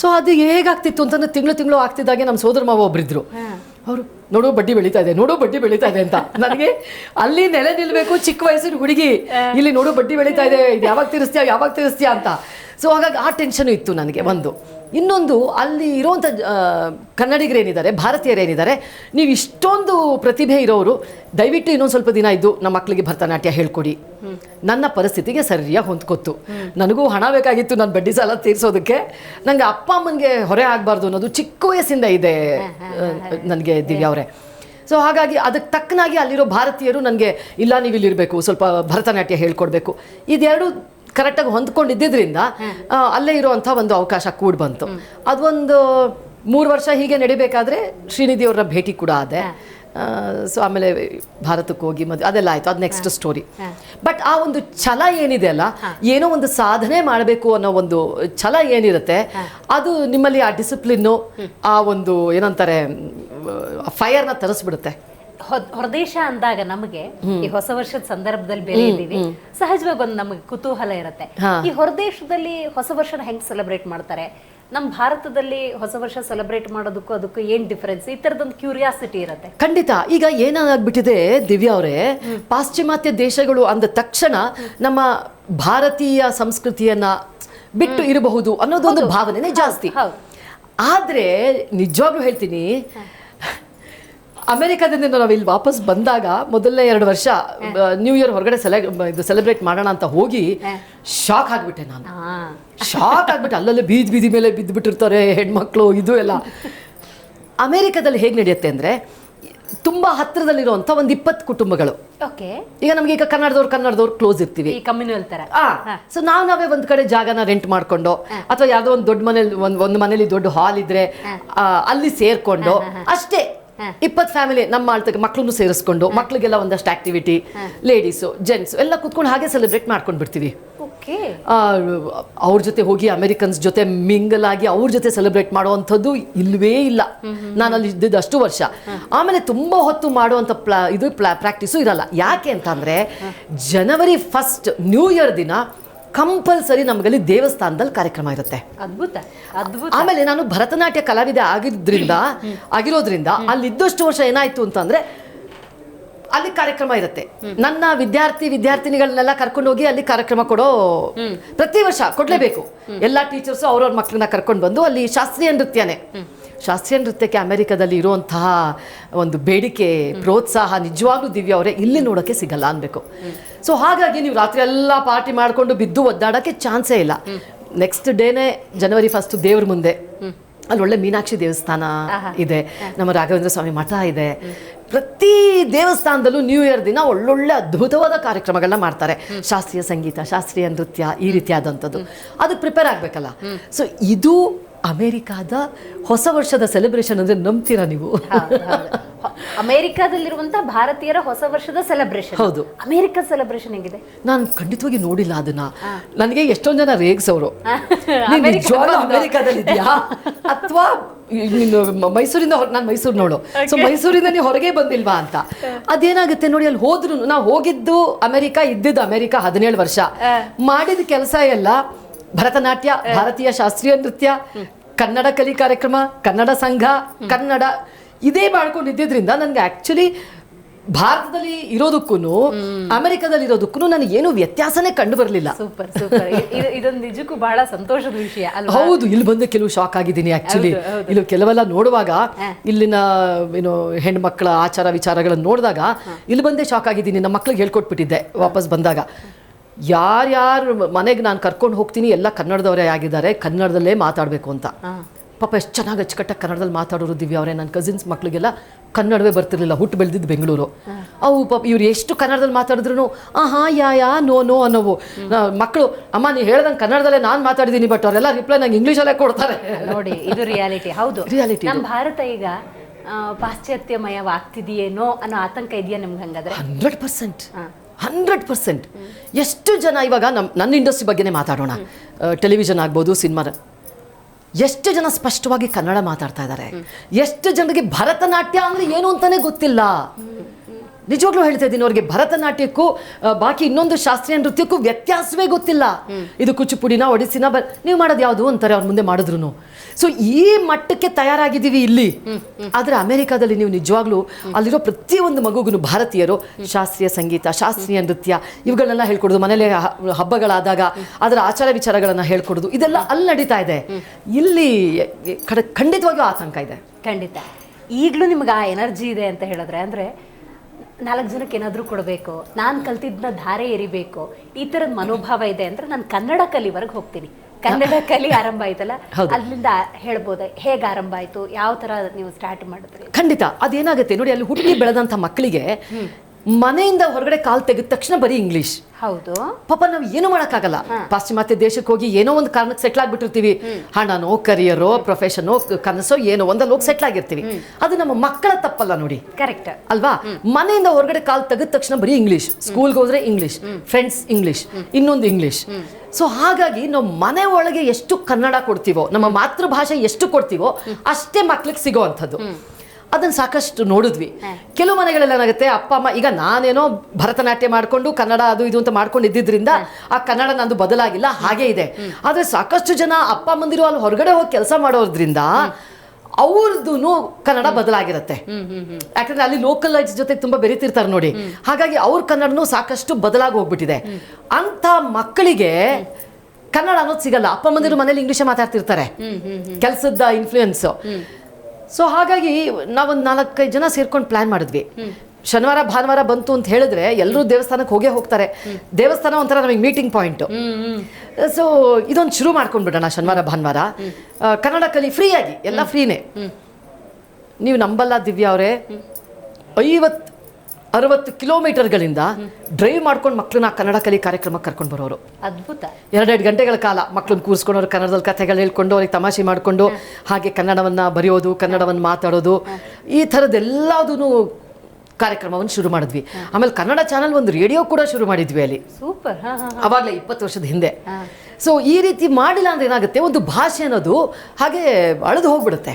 ಸೊ ಅದು ಹೇಗಾಗ್ತಿತ್ತು ಅಂತಂದ್ರೆ ತಿಂಗಳು ತಿಂಗಳು ಆಗ್ತಿದ್ದಾಗೆ ನಮ್ಮ ಸೋದರ ಮಾವ ಒಬ್ರಿದ್ರು. ಅವರು ನೋಡು ಬಡ್ಡಿ ಬೆಳೀತಾ ಇದೆ ನೋಡು ಬಡ್ಡಿ ಬೆಳೀತಾ ಇದೆ ಅಂತ. ನನಗೆ ಅಲ್ಲಿ ನೆಲೆ ನಿಲ್ಬೇಕು ಚಿಕ್ಕ ವಯಸ್ಸಿನ ಹುಡುಗಿ. ಇಲ್ಲಿ ನೋಡು ಬಡ್ಡಿ ಬೆಳೀತಾ ಇದೆ ಇದು ಯಾವಾಗ ತೀರಿಸ್ತೀಯಾ ಯಾವಾಗ ತೀರಿಸ್ತೀಯಾ ಅಂತ. ಸೊ ಹಾಗಾಗಿ ಆ ಟೆನ್ಷನ್ ಇತ್ತು ನನಗೆ ಒಂದು. ಇನ್ನೊಂದು ಅಲ್ಲಿ ಇರೋವಂಥ ಕನ್ನಡಿಗರೇನಿದ್ದಾರೆ ಭಾರತೀಯರೇನಿದ್ದಾರೆ ನೀವು ಇಷ್ಟೊಂದು ಪ್ರತಿಭೆ ಇರೋರು ದಯವಿಟ್ಟು ಇನ್ನೊಂದು ಸ್ವಲ್ಪ ದಿನ ಇದ್ದು ನಮ್ಮ ಮಕ್ಕಳಿಗೆ ಭರತನಾಟ್ಯ ಹೇಳ್ಕೊಡಿ. ನನ್ನ ಪರಿಸ್ಥಿತಿಗೆ ಸರಿಯಾಗಿ ಹೊಂದ್ಕೊತ್ತು. ನನಗೂ ಹಣ ಬೇಕಾಗಿತ್ತು ನಾನು ಬಡ್ಡಿ ಸಾಲ ತೀರಿಸೋದಕ್ಕೆ. ನನಗೆ ಅಪ್ಪ ಅಮ್ಮನಿಗೆ ಹೊರೆ ಆಗಬಾರ್ದು ಅನ್ನೋದು ಚಿಕ್ಕ ವಯಸ್ಸಿಂದ ಇದೆ ನನಗೆ ದಿವ್ಯಾ ಅವರೇ. ಸೊ ಹಾಗಾಗಿ ಅದಕ್ಕೆ ತಕ್ಕನಾಗಿ ಅಲ್ಲಿರೋ ಭಾರತೀಯರು ನನಗೆ ಇಲ್ಲ ನೀವು ಇಲ್ಲಿರಬೇಕು ಸ್ವಲ್ಪ ಭರತನಾಟ್ಯ ಹೇಳ್ಕೊಡ್ಬೇಕು. ಇದೆರಡು ಕರೆಕ್ಟಾಗಿ ಹೊಂದ್ಕೊಂಡಿದ್ದರಿಂದ ಅಲ್ಲೇ ಇರುವಂಥ ಒಂದು ಅವಕಾಶ ಕೂಡ ಬಂತು. ಅದೊಂದು ಮೂರು ವರ್ಷ ಹೀಗೆ ನಡಿಬೇಕಾದ್ರೆ ಶ್ರೀನಿಧಿ ಅವರ ಭೇಟಿ ಕೂಡ ಆದೆ. ಸೊ ಆಮೇಲೆ ಭಾರತಕ್ಕೆ ಹೋಗಿ ಮದುವೆ ಅದೆಲ್ಲ ಆಯ್ತು. ಅದು ನೆಕ್ಸ್ಟ್ ಸ್ಟೋರಿ ಬಟ್ ಆ ಒಂದು ಛಲ ಏನಿದೆ ಅಲ್ಲ ಏನೋ ಒಂದು ಸಾಧನೆ ಮಾಡಬೇಕು ಅನ್ನೋ ಒಂದು ಛಲ ಏನಿರುತ್ತೆ ಅದು ನಿಮ್ಮಲ್ಲಿ ಆ ಡಿಸಿಪ್ಲಿನ್ನು ಆ ಒಂದು ಏನಂತಾರೆ ಫೈರ್ನ ತರಿಸ್ಬಿಡುತ್ತೆ. ಹೊರದೇಶ ಅಂದಾಗ ನಮಗೆ ಈ ಹೊಸ ವರ್ಷದ ಸಂದರ್ಭದಲ್ಲಿ ಬೆಳೆಯಿದೀವಿ ಸಹಜವಾಗಿ ಒಂದು ನಮಗೆ ಕುತೂಹಲ ಇರುತ್ತೆ. ಈ ಹೊರದೇಶದಲ್ಲಿ ಹೊಸ ವರ್ಷನ ಹೆಂಗ್ ಸೆಲೆಬ್ರೇಟ್ ಮಾಡ್ತಾರೆ? ನಮ್ಮ ಭಾರತದಲ್ಲಿ ಹೊಸ ವರ್ಷ ಸೆಲೆಬ್ರೇಟ್ ಮಾಡೋದಕ್ಕೂ ಅದಕ್ಕೂ ಏನ್ ಡಿಫರೆನ್ಸ್ ಈ ತರದೊಂದು ಕ್ಯೂರಿಯಾಸಿಟಿ ಇರುತ್ತೆ. ಖಂಡಿತ. ಈಗ ಏನಾಗ್ಬಿಟ್ಟಿದೆ ದಿವ್ಯಾ ಅವರೇ ಪಾಶ್ಚಿಮಾತ್ಯ ದೇಶಗಳು ಅಂದ ತಕ್ಷಣ ನಮ್ಮ ಭಾರತೀಯ ಸಂಸ್ಕೃತಿಯನ್ನ ಬಿಟ್ಟು ಇರಬಹುದು ಅನ್ನೋದೊಂದು ಭಾವನೆನೇ ಜಾಸ್ತಿ. ಆದ್ರೆ ನಿಜವಾಗ್ಲೂ ಹೇಳ್ತೀನಿ ಅಮೆರಿಕದಿಂದ ನಾವು ಇಲ್ಲಿ ವಾಪಸ್ ಬಂದಾಗ ಮೊದಲನೇ ಎರಡು ವರ್ಷ ನ್ಯೂ ಇಯರ್ ಹೊರಗಡೆ ಸೆಲೆ ಇದು ಸೆಲೆಬ್ರೇಟ್ ಮಾಡೋಣ ಅಂತ ಹೋಗಿ ಶಾಕ್ ಆಗಿಬಿಟ್ಟೆ ನಾನು. ಶಾಕ್ ಆಗಿಬಿಟ್ಟೆ. ಅಲ್ಲಲ್ಲೇ ಬೀದಿ ಬೀದಿ ಮೇಲೆ ಬಿದ್ದುಬಿಟ್ಟಿರ್ತಾರೆ ಹೆಣ್ಮಕ್ಳು ಇದು ಎಲ್ಲ. ಅಮೇರಿಕದಲ್ಲಿ ಹೇಗೆ ನಡೆಯುತ್ತೆ ಅಂದರೆ ತುಂಬ ಹತ್ತಿರದಲ್ಲಿರುವಂಥ ಒಂದು ಇಪ್ಪತ್ತು ಕುಟುಂಬಗಳು. ಓಕೆ ಈಗ ನಮಗೆ ಈಗ ಕನ್ನಡದವ್ರು ಕನ್ನಡದವ್ರು ಕ್ಲೋಸ್ ಇರ್ತೀವಿ. ಈ ಕಮ್ಯುನಲ್ ತರ. ಸೊ ನಾವು ನಾವೇ ಒಂದು ಕಡೆ ಜಾಗನ ರೆಂಟ್ ಮಾಡ್ಕೊಂಡು ಅಥವಾ ಯಾವುದೋ ಒಂದು ದೊಡ್ಡ ಮನೇಲಿ ಒಂದು ಒಂದು ಮನೇಲಿ ದೊಡ್ಡ ಹಾಲ್ ಇದ್ರೆ ಅಲ್ಲಿ ಸೇರ್ಕೊಂಡು ಅಷ್ಟೇ. ಇಪ್ಪತ್ತು ಫ್ಯಾಮಿಲಿ ನಮ್ಮ ಆಳ್ತಕ್ಕೆ ಮಕ್ಕಳನ್ನು ಸೇರಿಸ್ಕೊಂಡು ಮಕ್ಳಿಗೆಲ್ಲ ಒಂದಷ್ಟು ಆಕ್ಟಿವಿಟಿ ಲೇಡೀಸು ಜೆಂಟ್ಸ್ ಎಲ್ಲ ಕುತ್ಕೊಂಡು ಹಾಗೆ ಸೆಲೆಬ್ರೇಟ್ ಮಾಡ್ಕೊಂಡು ಬಿಡ್ತೀವಿ. ಅವ್ರ ಜೊತೆ ಹೋಗಿ ಅಮೆರಿಕನ್ಸ್ ಜೊತೆ ಮಿಂಗಲ್ ಆಗಿ ಅವ್ರ ಜೊತೆ ಸೆಲೆಬ್ರೇಟ್ ಮಾಡುವಂಥದ್ದು ಇಲ್ವೇ ಇಲ್ಲ. ನಾನು ಅಲ್ಲಿ ಇದ್ದಿದ್ದು ಅಷ್ಟು ವರ್ಷ ಆಮೇಲೆ ತುಂಬ ಹೊತ್ತು ಮಾಡುವಂಥ ಪ್ಲಾ ಇದು ಪ್ಲಾ ಪ್ರಾಕ್ಟೀಸು ಇರಲ್ಲ. ಯಾಕೆ ಅಂತಂದರೆ ಜನವರಿ ಫಸ್ಟ್ ನ್ಯೂ ಇಯರ್ ದಿನ ಕಂಪಲ್ಸರಿ ನಮಗಲ್ಲಿ ದೇವಸ್ಥಾನದಲ್ಲಿ ಕಾರ್ಯಕ್ರಮ ಇರುತ್ತೆ. ಅದ್ಭುತ ಅದ್ಭುತ. ಆಮೇಲೆ ನಾನು ಭರತನಾಟ್ಯ ಕಲಾವಿದ ಆಗಿದ್ರಿಂದ ಆಗಿರೋದ್ರಿಂದ ಅಲ್ಲಿ ಇದ್ದಷ್ಟು ವರ್ಷ ಏನಾಯ್ತು ಅಂತಂದ್ರೆ ಅಲ್ಲಿ ಕಾರ್ಯಕ್ರಮ ಇರುತ್ತೆ. ನನ್ನ ವಿದ್ಯಾರ್ಥಿ ವಿದ್ಯಾರ್ಥಿನಿಗಳನ್ನೆಲ್ಲ ಕರ್ಕೊಂಡು ಹೋಗಿ ಅಲ್ಲಿ ಕಾರ್ಯಕ್ರಮ ಕೊಡೋ ಪ್ರತಿ ವರ್ಷ ಕೊಡಲೇಬೇಕು. ಎಲ್ಲ ಟೀಚರ್ಸ್ ಅವ್ರವ್ರ ಮಕ್ಕಳನ್ನ ಕರ್ಕೊಂಡು ಬಂದು ಅಲ್ಲಿ ಶಾಸ್ತ್ರೀಯ ನೃತ್ಯನೇ. ಶಾಸ್ತ್ರೀಯ ನೃತ್ಯಕ್ಕೆ ಅಮೆರಿಕದಲ್ಲಿ ಇರುವಂತಹ ಒಂದು ಬೇಡಿಕೆ ಪ್ರೋತ್ಸಾಹ ನಿಜವಾಗ್ಲೂ ದಿವ್ಯ ಅವರೇ ಇಲ್ಲಿ ನೋಡೋಕ್ಕೆ ಸಿಗಲ್ಲ ಅನ್ಬೇಕು. ಸೊ ಹಾಗಾಗಿ ನೀವು ರಾತ್ರಿ ಎಲ್ಲ ಪಾರ್ಟಿ ಮಾಡಿಕೊಂಡು ಬಿದ್ದು ಒದ್ದಾಡೋಕ್ಕೆ ಚಾನ್ಸೇ ಇಲ್ಲ. ನೆಕ್ಸ್ಟ್ ಡೇನೇ ಜನವರಿ ಫಸ್ಟ್ ದೇವ್ರ ಮುಂದೆ. ಅಲ್ಲಿ ಒಳ್ಳೆ ಮೀನಾಕ್ಷಿ ದೇವಸ್ಥಾನ ಇದೆ. ನಮ್ಮ ರಾಘವೇಂದ್ರ ಸ್ವಾಮಿ ಮಠ ಇದೆ. ಪ್ರತಿ ದೇವಸ್ಥಾನದಲ್ಲೂ ನ್ಯೂ ಇಯರ್ ದಿನ ಒಳ್ಳೊಳ್ಳೆ ಅದ್ಭುತವಾದ ಕಾರ್ಯಕ್ರಮಗಳನ್ನ ಮಾಡ್ತಾರೆ. ಶಾಸ್ತ್ರೀಯ ಸಂಗೀತ ಶಾಸ್ತ್ರೀಯ ನೃತ್ಯ ಈ ರೀತಿಯಾದಂಥದ್ದು. ಅದಕ್ಕೆ ಪ್ರಿಪೇರ್ ಆಗಬೇಕಲ್ಲ. ಸೊ ಇದು ಅಮೇರಿಕಾದ ಹೊಸ ವರ್ಷದ ಸೆಲೆಬ್ರೇಷನ್ ಅಂದ್ರೆ ನಂಬ್ತೀರಾ ನೀವು. ಅಮೆರಿಕಾದಲ್ಲಿರುವಂತ ಭಾರತೀಯರ ಹೊಸ ವರ್ಷದ ಸೆಲೆಬ್ರೇಷನ್ ಹೌದು. ಅಮೆರಿಕ ಸೆಲೆಬ್ರೇಷನ್ ಹೇಗಿದೆ? ನಾನು ಖಂಡಿತವಾಗಿ ನೋಡಿಲ್ಲ ಅದನ್ನ. ನನಗೆ ಎಷ್ಟೊಂದು ಜನ ರೇಗ್ಸ್ ಅವರು. ಅಮೆರಿಕ ನಿಜವಾಗ್ಲೂ ಅಮೆರಿಕಾದಲ್ಲಿ ಇದೆಯಾ ಅಥವಾ ನೀನು ಮೈಸೂರಿಂದ ನಾನು ಮೈಸೂರು ನೋಡು. ಸೊ ಮೈಸೂರಿಂದ ನೀವು ಹೊರಗೆ ಬಂದಿಲ್ವಾ ಅಂತ. ಅದೇನಾಗುತ್ತೆ ನೋಡಿ ಅಲ್ಲಿ ಹೋದ್ರು ನಾವು ಹೋಗಿದ್ದು ಅಮೆರಿಕ ಇದ್ದಿದ್ದು ಅಮೆರಿಕ ಹದಿನೇಳು ವರ್ಷ. ಮಾಡಿದ ಕೆಲಸ ಎಲ್ಲ ಭರತನಾಟ್ಯ ಭಾರತೀಯ ಶಾಸ್ತ್ರೀಯ ನೃತ್ಯ ಕನ್ನಡ ಕಲಿ ಕಾರ್ಯಕ್ರಮ ಕನ್ನಡ ಸಂಘ ಕನ್ನಡ ಇದೇ ಮಾಡ್ಕೊಂಡು ಇದ್ದಿದ್ರಿಂದ ನನಗೆ ಆಕ್ಚುಲಿ ಭಾರತದಲ್ಲಿ ಇರೋದಕ್ಕೂ ಅಮೆರಿಕದಲ್ಲಿ ಇರೋದಕ್ಕೂ ನನಗೆ ಏನು ವ್ಯತ್ಯಾಸನೇ ಕಂಡು ಬರಲಿಲ್ಲ. Super super. ಇದೊಂದು ನಿಜಕ್ಕೂ ಬಹಳ ಸಂತೋಷದ ವಿಷಯ ಹೌದು ಇಲ್ಲಿ ಬಂದು ಕೆಲವು ಶಾಕ್ ಆಗಿದ್ದೀನಿ ಆಕ್ಚುಲಿ. ಇಲ್ಲಿ ಕೆಲವೆಲ್ಲ ನೋಡುವಾಗ ಇಲ್ಲಿನ ಏನು ಹೆಣ್ಮಕ್ಳ ಆಚಾರ ವಿಚಾರಗಳನ್ನು ನೋಡಿದಾಗ ಇಲ್ಲಿ ಬಂದೇ ಶಾಕ್ ಆಗಿದ್ದೀನಿ ನಮ್ಮ ಮಕ್ಳಿಗೆ ಹೇಳ್ಕೊಟ್ಬಿಟ್ಟಿದ್ದೆ ವಾಪಸ್ ಬಂದಾಗ. ಯಾರ್ಯಾರು ಮನೆಗೆ ನಾನು ಕರ್ಕೊಂಡು ಹೋಗ್ತೀನಿ ಎಲ್ಲ ಕನ್ನಡದವರೇ ಆಗಿದ್ದಾರೆ ಕನ್ನಡದಲ್ಲೇ ಮಾತಾಡಬೇಕು ಅಂತ. ಪಾಪ ಎಷ್ಟು ಚೆನ್ನಾಗಿ ಅಚ್ಚುಕಟ್ಟಾಗಿ ಕನ್ನಡದಲ್ಲಿ ಮಾತಾಡೋರು ದಿವ್ಯ ಅವರೇ ನನ್ನ ಕಸಿನ್ಸ್ ಮಕ್ಕಳಿಗೆಲ್ಲ ಕನ್ನಡವೇ ಬರ್ತಿರ್ಲಿಲ್ಲ ಹುಟ್ಟು ಬೆಳೆದಿದ್ದು ಬೆಂಗಳೂರು. ಅವು ಪಾಪ ಇವ್ರು ಎಷ್ಟು ಕನ್ನಡದಲ್ಲಿ ಮಾತಾಡಿದ್ರು ಆಹಾ ಯಾ ಯಾ ನೋ ನೋ ಅನ್ನೋವು. ಮಕ್ಕಳು ಅಮ್ಮ ನೀವು ಹೇಳ್ದಂಗೆ ಕನ್ನಡದಲ್ಲೇ ನಾನು ಮಾತಾಡಿದ್ದೀನಿ ಬಟ್ ಅವರೆಲ್ಲ ರಿಪ್ಲೈ ನಂಗೆ ಇಂಗ್ಲೀಷಲ್ಲೇ ಕೊಡ್ತಾರೆ. ನೋಡಿ ಇದು ರಿಯಾಲಿಟಿ ಹೌದು. ರಿಯಾಲಿಟಿ ನಮ್ಮ ಭಾರತ ಈಗ ಆ, ಪಾಶ್ಚಾತ್ಯಮಯವಾಗ್ತಿದೆಯೇನೋ ಅನ್ನೋ ಆತಂಕ ಇದೆಯಾ ನಿಮ್ಗೆ ಹಂಗಾದ್ರೆ? Hundred percent. Hundred percent. ಎಷ್ಟು ಜನ ಇವಾಗ ನಮ್ಮ ನನ್ನ ಇಂಡಸ್ಟ್ರಿ ಬಗ್ಗೆನೇ ಮಾತಾಡೋಣ. ಟೆಲಿವಿಷನ್ ಆಗ್ಬೋದು ಸಿನಿಮಾ ಎಷ್ಟು ಜನ ಸ್ಪಷ್ಟವಾಗಿ ಕನ್ನಡ ಮಾತಾಡ್ತಾ ಇದ್ದಾರೆ ಎಷ್ಟು ಜನರಿಗೆ ಭರತನಾಟ್ಯ ಅಂದರೆ ಏನು ಅಂತಲೇ ಗೊತ್ತಿಲ್ಲ? ನಿಜವಾಗ್ಲೂ ಹೇಳ್ತಾ ಇದ್ದೀನಿ ಅವ್ರಿಗೆ ಭರತನಾಟ್ಯಕ್ಕೂ ಬಾಕಿ ಇನ್ನೊಂದು ಶಾಸ್ತ್ರೀಯ ನೃತ್ಯಕ್ಕೂ ವ್ಯತ್ಯಾಸವೇ ಗೊತ್ತಿಲ್ಲ. ಇದು ಕುಚುಪುಡಿನ ಒಡಿಸಿನ ಬ ನೀವು ಮಾಡೋದು ಯಾವುದು ಅಂತಾರೆ ಅವ್ರ ಮುಂದೆ ಮಾಡಿದ್ರು ಸೊ ಈ ಮಟ್ಟಕ್ಕೆ ತಯಾರಾಗಿದ್ದೀವಿ ಇಲ್ಲಿ. ಆದರೆ ಅಮೆರಿಕಾದಲ್ಲಿ ನೀವು ನಿಜವಾಗ್ಲೂ ಅಲ್ಲಿರೋ ಪ್ರತಿಯೊಂದು ಮಗುಗೂ ಭಾರತೀಯರು ಶಾಸ್ತ್ರೀಯ ಸಂಗೀತ ಶಾಸ್ತ್ರೀಯ ನೃತ್ಯ ಇವುಗಳನ್ನೆಲ್ಲ ಹೇಳ್ಕೊಡೋದು ಮನೇಲಿ ಹಬ್ಬಗಳಾದಾಗ ಅದರ ಆಚಾರ ವಿಚಾರಗಳನ್ನು ಹೇಳ್ಕೊಡೋದು ಇದೆಲ್ಲ ಅಲ್ಲಿ ನಡೀತಾ ಇದೆ. ಇಲ್ಲಿ ಖಂಡಿತವಾಗಿಯೂ ಆತಂಕ ಇದೆ. ಖಂಡಿತ. ಈಗಲೂ ನಿಮ್ಗೆ ಆ ಎನರ್ಜಿ ಇದೆ ಅಂತ ಹೇಳಿದ್ರೆ ಅಂದ್ರೆ ನಾಲ್ಕು ಜನಕ್ಕೆ ಏನಾದರೂ ಕೊಡಬೇಕು ನಾನು ಕಲ್ತಿದ್ದನ್ನ ಧಾರೆ ಎರಿಬೇಕು ಈ ಥರದ ಮನೋಭಾವ ಇದೆ ಅಂದ್ರೆ ನಾನು ಕನ್ನಡ ಕಲಿವರೆಗೆ ಹೋಗ್ತೀನಿ. ಕನ್ನಡ ಕಲಿ ಆರಂಭ ಆಯ್ತಲ್ಲ. ಅಲ್ಲಿಂದ ಹೇಳ್ಬೋದ ಹೇಗೆ ಆರಂಭ ಆಯ್ತು ಯಾವ ಥರ ನೀವು ಸ್ಟಾರ್ಟ್ ಮಾಡಿದ್ರಿ? ಖಂಡಿತ ಅದೇನಾಗುತ್ತೆ ನೋಡಿ ಅಲ್ಲಿ ಹುಟ್ಟಿ ಬೆಳೆದಂಥ ಮಕ್ಕಳಿಗೆ ಮನೆಯಿಂದ ಹೊರಗಡೆ ಕಾಲ್ ತೆಗೆದ ತಕ್ಷಣ ಬರೀ ಇಂಗ್ಲಿಷ್ ಹೌದು. ಪಾಪ ನಾವು ಏನು ಮಾಡೋಕ್ಕಾಗಲ್ಲ. ಪಾಶ್ಚಿಮಾತ್ಯ ದೇಶಕ್ಕೆ ಹೋಗಿ ಏನೋ ಒಂದು ಕಾರಣಕ್ಕೆ ಸೆಟ್ಲ್ ಆಗ್ಬಿಟ್ಟಿರ್ತೀವಿ. ಹಣನೋ ಕರಿಯರೋ ಪ್ರೊಫೆಷನೋ ಕನಸೋ ಏನೋ ಒಂದಲ್ಲಿ ಹೋಗಿ ಸೆಟ್ಲ್ ಆಗಿರ್ತೀವಿ. ಅದು ನಮ್ಮ ಮಕ್ಕಳ ತಪ್ಪಲ್ಲ ನೋಡಿ. ಕರೆಕ್ಟ್ ಅಲ್ವಾ? ಮನೆಯಿಂದ ಹೊರಗಡೆ ಕಾಲ್ ತೆಗೆದ ತಕ್ಷಣ ಬರೀ ಇಂಗ್ಲಿಷ್ ಸ್ಕೂಲ್ಗೆ ಹೋದ್ರೆ ಇಂಗ್ಲಿಷ್ ಫ್ರೆಂಡ್ಸ್ ಇಂಗ್ಲಿಷ್ ಇನ್ನೊಂದು ಇಂಗ್ಲಿಷ್ ಸೊ ಹಾಗಾಗಿ ನಾವು ಮನೆ ಒಳಗೆ ಎಷ್ಟು ಕನ್ನಡ ಕೊಡ್ತೀವೋ ನಮ್ಮ ಮಾತೃಭಾಷೆ ಎಷ್ಟು ಕೊಡ್ತೀವೋ ಅಷ್ಟೇ ಮಕ್ಳಿಗೆ ಸಿಗೋ ಅಂಥದ್ದು. ಅದನ್ನ ಸಾಕಷ್ಟು ನೋಡಿದ್ವಿ. ಕೆಲವು ಮನೆಗಳಲ್ಲಿ ಏನಾಗುತ್ತೆ ಅಪ್ಪ ಅಮ್ಮ ಈಗ ನಾನೇನೋ ಭರತನಾಟ್ಯ ಮಾಡಿಕೊಂಡು ಕನ್ನಡ ಅದು ಇದು ಅಂತ ಮಾಡ್ಕೊಂಡು ಇದ್ದಿದ್ರಿಂದ ಆ ಕನ್ನಡ ನಂದು ಬದಲಾಗಿಲ್ಲ ಹಾಗೆ ಇದೆ. ಆದರೆ ಸಾಕಷ್ಟು ಜನ ಅಪ್ಪ ಅಮ್ಮಂದಿರು ಅಲ್ಲಿ ಹೊರಗಡೆ ಹೋಗಿ ಕೆಲಸ ಮಾಡೋದ್ರಿಂದ ಅವ್ರದ್ದು ಕನ್ನಡ ಬದಲಾಗಿರುತ್ತೆ. ಯಾಕಂದ್ರೆ ಅಲ್ಲಿ ಲೋಕಲ್ ಜೊತೆ ತುಂಬಾ ಬೆರೀತಿರ್ತಾರೆ ನೋಡಿ. ಹಾಗಾಗಿ ಅವ್ರ ಕನ್ನಡನೂ ಸಾಕಷ್ಟು ಬದಲಾಗಿ ಹೋಗ್ಬಿಟ್ಟಿದೆ. ಅಂತ ಮಕ್ಕಳಿಗೆ ಕನ್ನಡ ಅನ್ನೋದು ಸಿಗಲ್ಲ. ಅಪ್ಪ ಅಮ್ಮಂದಿರು ಮನೇಲಿ ಇಂಗ್ಲೀಷ್ ಮಾತಾಡ್ತಿರ್ತಾರೆ. ಕೆಲಸದ ಇನ್ಫ್ಲೂಯೆನ್ಸ್ ಸೊ ಹಾಗಾಗಿ ನಾವೊಂದು ನಾಲ್ಕೈದು ಜನ ಸೇರ್ಕೊಂಡು ಪ್ಲಾನ್ ಮಾಡಿದ್ವಿ. ಶನಿವಾರ ಭಾನುವಾರ ಬಂತು ಅಂತ ಹೇಳಿದ್ರೆ ಎಲ್ಲರೂ ದೇವಸ್ಥಾನಕ್ಕೆ ಹೋಗೇ ಹೋಗ್ತಾರೆ. ದೇವಸ್ಥಾನ ಒಂಥರ ನಮಗೆ ಮೀಟಿಂಗ್ ಪಾಯಿಂಟ್ ಸೊ ಇದೊಂದು ಶುರು ಮಾಡ್ಕೊಂಡ್ಬಿಡೋಣ ಶನಿವಾರ ಭಾನುವಾರ. ಕನ್ನಡ ಕಲಿ ಫ್ರೀಯಾಗಿ ಆಗಿ ಎಲ್ಲ ಫ್ರೀನೇ ನೀವು ನಂಬಲ್ಲ ದಿವ್ಯಾ ಅವರೇ ಐವತ್ತು ಅರವತ್ತು ಕಿಲೋಮೀಟರ್ಗಳಿಂದ ಡ್ರೈವ್ ಮಾಡ್ಕೊಂಡು ಮಕ್ಕಳನ್ನ ಕನ್ನಡ ಕಲಿ ಕಾರ್ಯಕ್ರಮಕ್ಕೆ ಕರ್ಕೊಂಡು ಬರೋರು. ಅದ್ಭುತ. ಎರಡೆರಡು ಗಂಟೆಗಳ ಕಾಲ ಮಕ್ಕಳನ್ನ ಕೂರಿಸ್ಕೊಂಡು ಅವ್ರು ಕನ್ನಡದಲ್ಲಿ ಕಥೆಗಳು ಹೇಳ್ಕೊಂಡು ಅವ್ರಿಗೆ ತಮಾಷೆ ಮಾಡಿಕೊಂಡು ಹಾಗೆ ಕನ್ನಡವನ್ನು ಬರೆಯೋದು ಕನ್ನಡವನ್ನು ಮಾತಾಡೋದು ಈ ಥರದ್ದೆಲ್ಲದೂ ಕಾರ್ಯಕ್ರಮವನ್ನು ಶುರು ಮಾಡಿದ್ವಿ. ಆಮೇಲೆ ಕನ್ನಡ ಚಾನಲ್ ಒಂದು ರೇಡಿಯೋ ಕೂಡ ಶುರು ಮಾಡಿದ್ವಿ ಅಲ್ಲಿ. ಸೂಪರ್. ಅವಾಗಲೇ ಇಪ್ಪತ್ತು ವರ್ಷದ ಹಿಂದೆ. ಸೊ ಈ ರೀತಿ ಮಾಡಿಲ್ಲ ಅಂದ್ರೆ ಏನಾಗುತ್ತೆ? ಒಂದು ಭಾಷೆ ಅನ್ನೋದು ಹಾಗೆ ಅಳೆದು ಹೋಗ್ಬಿಡುತ್ತೆ.